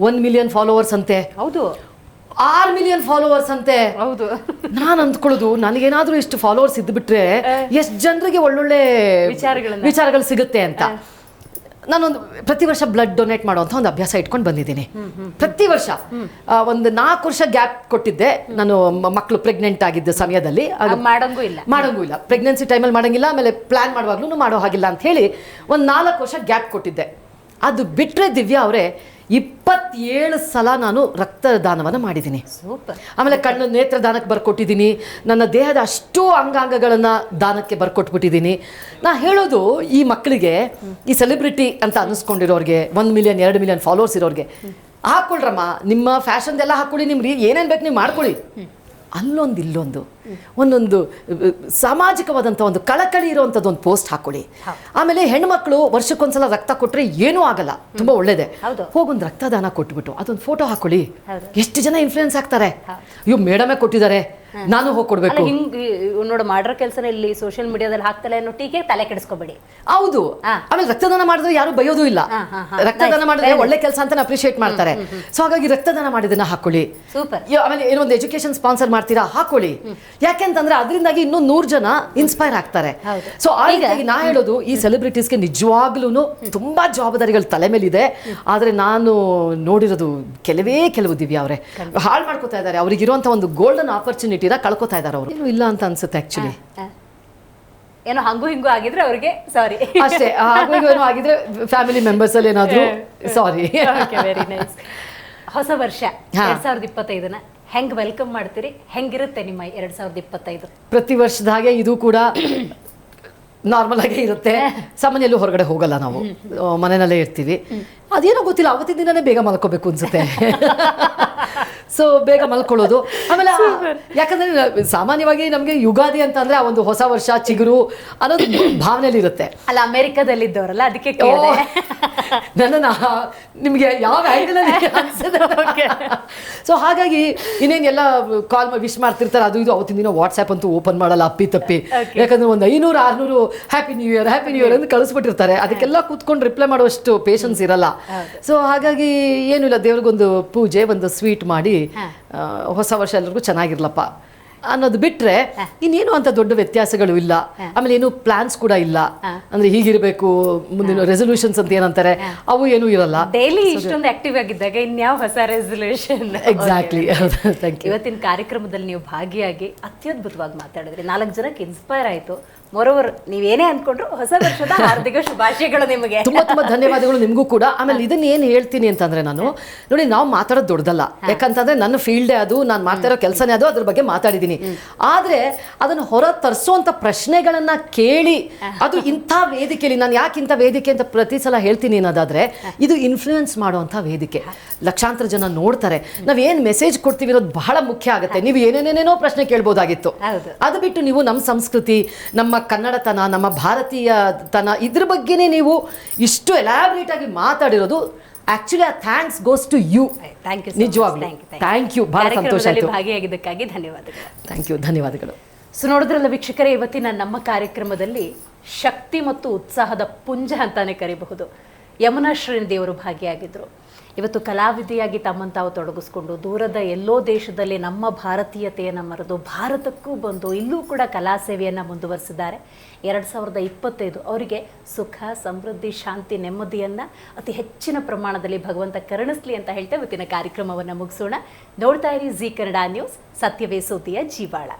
ಒನ್ ಮಿಲಿಯನ್ ಫಾಲೋವರ್ಸ್ ಅಂತೆ. ಹೌದು. ಆರು ಮಿಲಿಯನ್ ಫಾಲೋವರ್ಸ್ ಅಂತೆ. ಹೌದು. ನಾನು ಅಂದ್ಕೊಳ್ಳೋದು ನನಗೇನಾದ್ರೂ ಇಷ್ಟು ಫಾಲೋವರ್ಸ್ ಇದ್ಬಿಟ್ರೆ ಎಷ್ಟು ಜನರಿಗೆ ಒಳ್ಳೊಳ್ಳೆ ವಿಚಾರಗಳನ್ನ. ವಿಚಾರಗಳು ಸಿಗುತ್ತೆ ಅಂತ. ನಾನೊಂದು ಪ್ರತಿ ವರ್ಷ ಬ್ಲಡ್ ಡೊನೇಟ್ ಮಾಡುವಂಥ ಒಂದು ಅಭ್ಯಾಸ ಇಟ್ಕೊಂಡು ಬಂದಿದ್ದೀನಿ. ಪ್ರತಿ ವರ್ಷ. ಒಂದು ನಾಲ್ಕು ವರ್ಷ ಗ್ಯಾಪ್ ಕೊಟ್ಟಿದ್ದೆ. ನಾನು ಮಕ್ಕಳು ಪ್ರೆಗ್ನೆಂಟ್ ಆಗಿದ್ದ ಸಮಯದಲ್ಲಿ. ಮಾಡಂಗೂ ಇಲ್ಲ. ಮಾಡಂಗೂ ಇಲ್ಲ. ಪ್ರೆಗ್ನೆನ್ಸಿ ಟೈಮಲ್ಲಿ ಮಾಡಂಗಿಲ್ಲ ಆಮೇಲೆ ಪ್ಲಾನ್ ಮಾಡುವಾಗ್ಲೂ ಮಾಡೋ ಹಾಗಿಲ್ಲ ಅಂತ ಹೇಳಿ ಒಂದು ನಾಲ್ಕು ವರ್ಷ ಗ್ಯಾಪ್ ಕೊಟ್ಟಿದ್ದೆ. ಅದು ಬಿಟ್ಟರೆ ದಿವ್ಯಾ ಅವರೇ ಇಪ್ಪತ್ತೇಳು ಸಲ ನಾನು ರಕ್ತದಾನವನ್ನು ಮಾಡಿದ್ದೀನಿ. ಸೂಪರ್ ಆಮೇಲೆ ಕಣ್ಣು ನೇತ್ರ ದಾನಕ್ಕೆ ಬರ್ಕೊಟ್ಟಿದ್ದೀನಿ. ನನ್ನ ದೇಹದ ಅಷ್ಟು ಅಂಗಾಂಗಗಳನ್ನು ದಾನಕ್ಕೆ ಬರ್ಕೊಟ್ಬಿಟ್ಟಿದ್ದೀನಿ. ನಾ ಹೇಳೋದು ಈ ಮಕ್ಕಳಿಗೆ ಈ ಸೆಲೆಬ್ರಿಟಿ ಅಂತ ಅನ್ನಿಸ್ಕೊಂಡಿರೋರಿಗೆ ಒಂದು ಮಿಲಿಯನ್ ಎರಡು ಮಿಲಿಯನ್ ಫಾಲೋವರ್ಸ್ ಇರೋರಿಗೆ ಹಾಕ್ಕೊಳ್ರಮ್ಮ. ನಿಮ್ಮ ಫ್ಯಾಷನ್ದೆಲ್ಲ ಹಾಕ್ಕೊಳ್ಳಿ ನಿಮ್ಗೆ ಏನೇನು ಬೇಕು ನೀವು ಮಾಡ್ಕೊಳ್ಳಿ. ಅಲ್ಲೊಂದು ಇಲ್ಲೊಂದು. ಒಂದೊಂದು ಸಾಮಾಜಿಕವಾದಂಥ ಒಂದು ಕಳಕಳಿ ಇರುವಂಥದ್ದು ಒಂದು ಪೋಸ್ಟ್ ಹಾಕೊಳ್ಳಿ ಆಮೇಲೆ ಹೆಣ್ಮಕ್ಳು ವರ್ಷಕ್ಕೊಂದ್ಸಲ ರಕ್ತ ಕೊಟ್ಟರೆ ಏನೂ ಆಗಲ್ಲ. ತುಂಬ ಒಳ್ಳೇದೆ. ಹೋಗೊಂದು ರಕ್ತದಾನ ಕೊಟ್ಬಿಟ್ಟು ಅದೊಂದು ಫೋಟೋ ಹಾಕೊಳ್ಳಿ ಎಷ್ಟು ಜನ ಇನ್ಫ್ಲೂಯೆನ್ಸ್ ಆಗ್ತಾರೆ? ಅಯ್ಯೋ ಮೇಡಮೇ ಕೊಟ್ಟಿದ್ದಾರೆ. ನಾನು ಹೋಗಿ ಕೊಡ್ಬೇಕು ಹಿಂಗ್ ನೋಡ ಮಾಡ್ರ ಕೆಲಸನ ಇಲ್ಲಿ ಸೋಷಿಯಲ್ ಮೀಡಿಯಾದಲ್ಲಿ ಹಾಕ್ತಲ್ಲ ಅನ್ನೋ ಟೀಕೆ ತಲೆ ಕೆಡಿಸ್ಕೊಬೇಡಿ. ಹೌದು. ಆಮೇಲೆ ರಕ್ತದಾನ ಮಾಡಿದ್ರೆ ಯಾರು ಬಯೋದು ಇಲ್ಲ. ರಕ್ತದಾನ. ಮಾಡಿದ್ರೆ ಒಳ್ಳೆ ಕೆಲಸ ಅಂತ ಅಪ್ರಿಶಿಯೇಟ್ ಮಾಡ್ತಾರೆ. ಸೊ ಹಾಗಾಗಿ ರಕ್ತದಾನ ಮಾಡಿದನ್ನ ಹಾಕೊಳ್ಳಿ. ಸೂಪರ್ ಆಮೇಲೆ ಏನೋ ಒಂದು ಎಜುಕೇಶನ್ ಸ್ಪಾನ್ಸರ್ ಮಾಡ್ತೀರಾ ಹಾಕೊಳ್ಳಿ. ಯಾಕೆಂತಂದ್ರೆ ಅದರಿಂದಾಗಿ ಇನ್ನೂ ನೂರು ಜನ ಇನ್ಸ್ಪೈರ್ ಆಗ್ತಾರೆ. ಸೊ ಹಾಗಾಗಿ ನಾ ಹೇಳೋದು ಈ ಸೆಲೆಬ್ರಿಟೀಸ್ಗೆ ನಿಜವಾಗ್ಲೂ ತುಂಬಾ ಜವಾಬ್ದಾರಿಗಳು ತಲೆ ಮೇಲಿದೆ. ಆದ್ರೆ ನಾನು ನೋಡಿರೋದು ಕೆಲವೇ ಕೆಲವು ದಿವ್ಯ ಅವರೇ. ಹಾಳು ಮಾಡ್ಕೋತಾ ಇದ್ದಾರೆ. ಅವ್ರಿಗಿರುವಂತ ಒಂದು ಗೋಲ್ಡನ್ ಆಪರ್ಚುನಿಟಿನ ಕಳ್ಕೊತಾ ಇದ್ದಾರೆ ಅವರು. ಏನು ಇಲ್ಲ ಅಂತ ಅನ್ಸುತ್ತೆ ಆಕ್ಚುಲಿ ಏನೋ ಹಂಗು ಹಿಂಗು ಆಗಿದ್ರೆ ಅವ್ರಿಗೆ ಸಾರಿ ಅಷ್ಟೇ ಹಾಗೂ ಏನೋ ಆಗಿದ್ರೆ ಫ್ಯಾಮಿಲಿ ಮೆಂಬರ್ಸ್ ಅಲ್ಲಿ ಏನಾದ್ರು ಸಾರಿ ವೆರಿ ನೈಸ್ ಹೊಸ ವರ್ಷ. ಎರಡ್ ಸಾವಿರದ ಇಪ್ಪತ್ತೈದನ. ಹೆಂಗ್ ವೆಲ್ಕಮ್ ಮಾಡ್ತೀರಿ? ಹೆಂಗಿರುತ್ತೆ ನಿಮ್ಮ ಎರಡ್ ಸಾವಿರದ ಇಪ್ಪತ್ತೈದು? ಪ್ರತಿ ವರ್ಷದ ಹಾಗೆ ಇದು ಕೂಡ ನಾರ್ಮಲ್ ಆಗಿ ಇರುತ್ತೆ. ಸಾಮಾನ್ಯಲ್ಲೂ ಹೊರಗಡೆ ಹೋಗಲ್ಲ ನಾವು. ಮನೆಯಲ್ಲೇ ಇರ್ತೀವಿ. ಅದೇನೋ ಗೊತ್ತಿಲ್ಲ ಅವತ್ತಿನ ದಿನನೇ ಬೇಗ ಮಲ್ಕೋಬೇಕು ಅನ್ಸುತ್ತೆ. ಸೊ ಬೇಗ ಮಲ್ಕೊಳ್ಳೋದು. ಆಮೇಲೆ ಯಾಕಂದ್ರೆ ಸಾಮಾನ್ಯವಾಗಿ ನಮಗೆ ಯುಗಾದಿ ಅಂತ ಅಂದ್ರೆ ಆ ಒಂದು ಹೊಸ ವರ್ಷ ಚಿಗುರು ಅನ್ನೋದು ಭಾವನೆಯಲ್ಲಿ ಇರುತ್ತೆ. ಅಲ್ಲ ಅಮೆರಿಕದಲ್ಲಿದ್ದವರಲ್ಲ ಅದಕ್ಕೆ ನನ್ನ ನಿಮಗೆ ಯಾವ ಆಂಗಲ್ ಸೊ ಹಾಗಾಗಿ ಇನ್ನೇನೆಲ್ಲ ಕಾಲ್ ವಿಶ್ ಮಾಡ್ತಿರ್ತಾರೆ ಅದು ಇದು ಅವತ್ತಿನ ದಿನ ವಾಟ್ಸ್ಆ್ಯಪ್ ಅಂತೂ ಓಪನ್ ಮಾಡಲ್ಲ ಅಪ್ಪಿ ತಪ್ಪಿ. ಯಾಕಂದ್ರೆ ಒಂದು ಐನೂರು ಆರ್ನೂರು happy new year happy new year ಅಂತ ಕಳಿಸ್ಬಿಟ್ಟಿರ್ತಾರೆ. ಅದಕ್ಕೆಲ್ಲ ಕೂತ್ಕೊಂಡು ರಿಪ್ಲೈ ಮಾಡುವಷ್ಟು ಪೇಷನ್ಸ್ ಇರಲ್ಲ. ಸೊ ಹಾಗಾಗಿ ಏನು ಇಲ್ಲ ದೇವ್ರಿಗೊಂದು ಪೂಜೆ ಒಂದು ಸ್ವೀಟ್ ಮಾಡಿ ಹೊಸ ವರ್ಷ ಎಲ್ಲರಿಗೂ ಚೆನ್ನಾಗಿರ್ಲಪ್ಪ ಅನ್ನೋದು ಬಿಟ್ರೆ ಇನ್ನೇನು ಅಂತ ದೊಡ್ಡ ವ್ಯತ್ಯಾಸಗಳು ಇಲ್ಲ. ಆಮೇಲೆ ಏನು ಪ್ಲಾನ್ಸ್ ಕೂಡ ಇಲ್ಲ. ಅಂದ್ರೆ ಹೀಗಿರ್ಬೇಕು ಮುಂದಿನ ರೆಸೊಲ್ಯೂಷನ್ಸ್ ಅಂತ ಏನಂತಾರೆ ಅವು ಏನು ಇರಲ್ಲ. ಡೈಲಿ ಇಷ್ಟೊಂದು ಆಕ್ಟಿವ್ ಆಗಿದ್ದಾಗ ಇನ್ಯಾವ ಹೊಸ ರೆಸೊಲ್ಯೂಷನ್ ಎಕ್ಸಾಕ್ಟ್ಲಿ ಥ್ಯಾಂಕ್ ಯು ಇವತ್ತಿನ ಕಾರ್ಯಕ್ರಮದಲ್ಲಿ ನೀವು ಭಾಗಿಯಾಗಿ ಅತ್ಯದ್ಭುತವಾಗಿ ಮಾತಾಡಿದ್ರಿ. ನಾಲ್ಕು ಜನಕ್ಕೆ ಇನ್ಸ್ಪೈರ್ ಆಯ್ತು. ಮೊರೋವರ್ ನೀವೇನೇ ಅನ್ಕೊಂಡ್ರು ಹೊಸ ವರ್ಷದ ಹಾರ್ದಿಕ ಶುಭಾಶಯಗಳು ನಿಮಗೆ. ತುಂಬಾ ತುಂಬಾ ಧನ್ಯವಾದಗಳು ನಿಮಗೂ ಕೂಡ. ಆಮೇಲೆ ಇದನ್ನ ಏನು ಹೇಳ್ತೀನಿ ಅಂತಂದ್ರೆ ನಾನು ನೋಡಿ ನಾವು ಮಾತಾಡೋದು ದೊಡ್ಡದಲ್ಲ. ಯಾಕಂತಂದ್ರೆ ನನ್ನ ಫೀಲ್ಡೇ ಅದು ನಾನು ಮಾಡ್ತಾ ಇರೋ ಕೆಲಸನೇ ಅದು ಅದ್ರ ಬಗ್ಗೆ ಮಾತಾಡಿದ್ದೀನಿ. ಆದ್ರೆ ಅದನ್ನ ಹೊರ ತರಿಸುವಂತ ಪ್ರಶ್ನೆಗಳನ್ನ ಕೇಳಿ ಅದು ಇಂಥ ವೇದಿಕೆಯಲ್ಲಿ ನಾನು ಯಾಕೆ ಇಂಥ ವೇದಿಕೆ ಅಂತ ಪ್ರತಿ ಸಲ ಹೇಳ್ತೀನಿ ಅನ್ನೋದಾದ್ರೆ ಇದು ಇನ್ಫ್ಲೂಯೆನ್ಸ್ ಮಾಡುವಂಥ ವೇದಿಕೆ. ಲಕ್ಷಾಂತರ ಜನ ನೋಡ್ತಾರೆ. ನಾವ್ ಏನ್ ಮೆಸೇಜ್ ಕೊಡ್ತೀವಿ ಅನ್ನೋದು ಬಹಳ ಮುಖ್ಯ ಆಗುತ್ತೆ. ನೀವು ಏನೇನೇನೇನೋ ಪ್ರಶ್ನೆ ಕೇಳ್ಬೋದಾಗಿತ್ತು. ಅದು ಬಿಟ್ಟು ನೀವು ನಮ್ಮ ಸಂಸ್ಕೃತಿ ನಮ್ಮ ಕನ್ನಡತನ ನಮ್ಮ ಭಾರತೀಯ ತನ ಇದ್ರ ಬಗ್ಗೆನೇ ನೀವು ಇಷ್ಟು ಎಲಾಬ್ರೇಟ್ ಆಗಿ ಮಾತಾಡಿರೋದು. ಆಕ್ಚುಲಿ ಆ thanks goes to you thank you ನಿಜವಾಗ್ಲೂ. ಥ್ಯಾಂಕ್ ಯು ಬಹಳ ಸಂತೋಷ ಭಾಗಿಯಾಗಿದ್ದಕ್ಕಾಗಿ ಧನ್ಯವಾದಗಳು. ಥ್ಯಾಂಕ್ ಯು ಧನ್ಯವಾದಗಳು. ಸೊ ನೋಡಿದ್ರಲ್ಲ ವೀಕ್ಷಕರೇ ಇವತ್ತಿನ ನಮ್ಮ ಕಾರ್ಯಕ್ರಮದಲ್ಲಿ ಶಕ್ತಿ ಮತ್ತು ಉತ್ಸಾಹದ ಪುಂಜ ಅಂತಾನೆ ಕರಿಬಹುದು. ಯಮುನಾ ಶ್ರೀನ್ ದೇವರು ಭಾಗಿಯಾಗಿದ್ರು. ಇವತ್ತು ಕಲಾವಿದೆಯಾಗಿ ತಮ್ಮನ್ನು ತಾವು ತೊಡಗಿಸ್ಕೊಂಡು ದೂರದ ಎಲ್ಲೋ ದೇಶದಲ್ಲಿ ನಮ್ಮ ಭಾರತೀಯತೆಯನ್ನು ಮರೆದು ಭಾರತಕ್ಕೂ ಬಂದು ಇಲ್ಲೂ ಕೂಡ ಕಲಾ ಸೇವೆಯನ್ನು ಮುಂದುವರಿಸಿದ್ದಾರೆ. ಎರಡು ಸಾವಿರದ ಇಪ್ಪತ್ತೈದು ಅವರಿಗೆ ಸುಖ, ಸಮೃದ್ಧಿ, ಶಾಂತಿ, ನೆಮ್ಮದಿಯನ್ನು ಅತಿ ಹೆಚ್ಚಿನ ಪ್ರಮಾಣದಲ್ಲಿ ಭಗವಂತ ಕರುಣಿಸ್ಲಿ ಅಂತ ಹೇಳ್ತಾ ಇವತ್ತಿನ ಕಾರ್ಯಕ್ರಮವನ್ನು ಮುಗಿಸೋಣ. ನೋಡ್ತಾ ಇರಿ ಜಿ ಕನ್ನಡ ನ್ಯೂಸ್, ಸತ್ಯವೇ ಸೋತಿಯ ಜೀವಾಳ.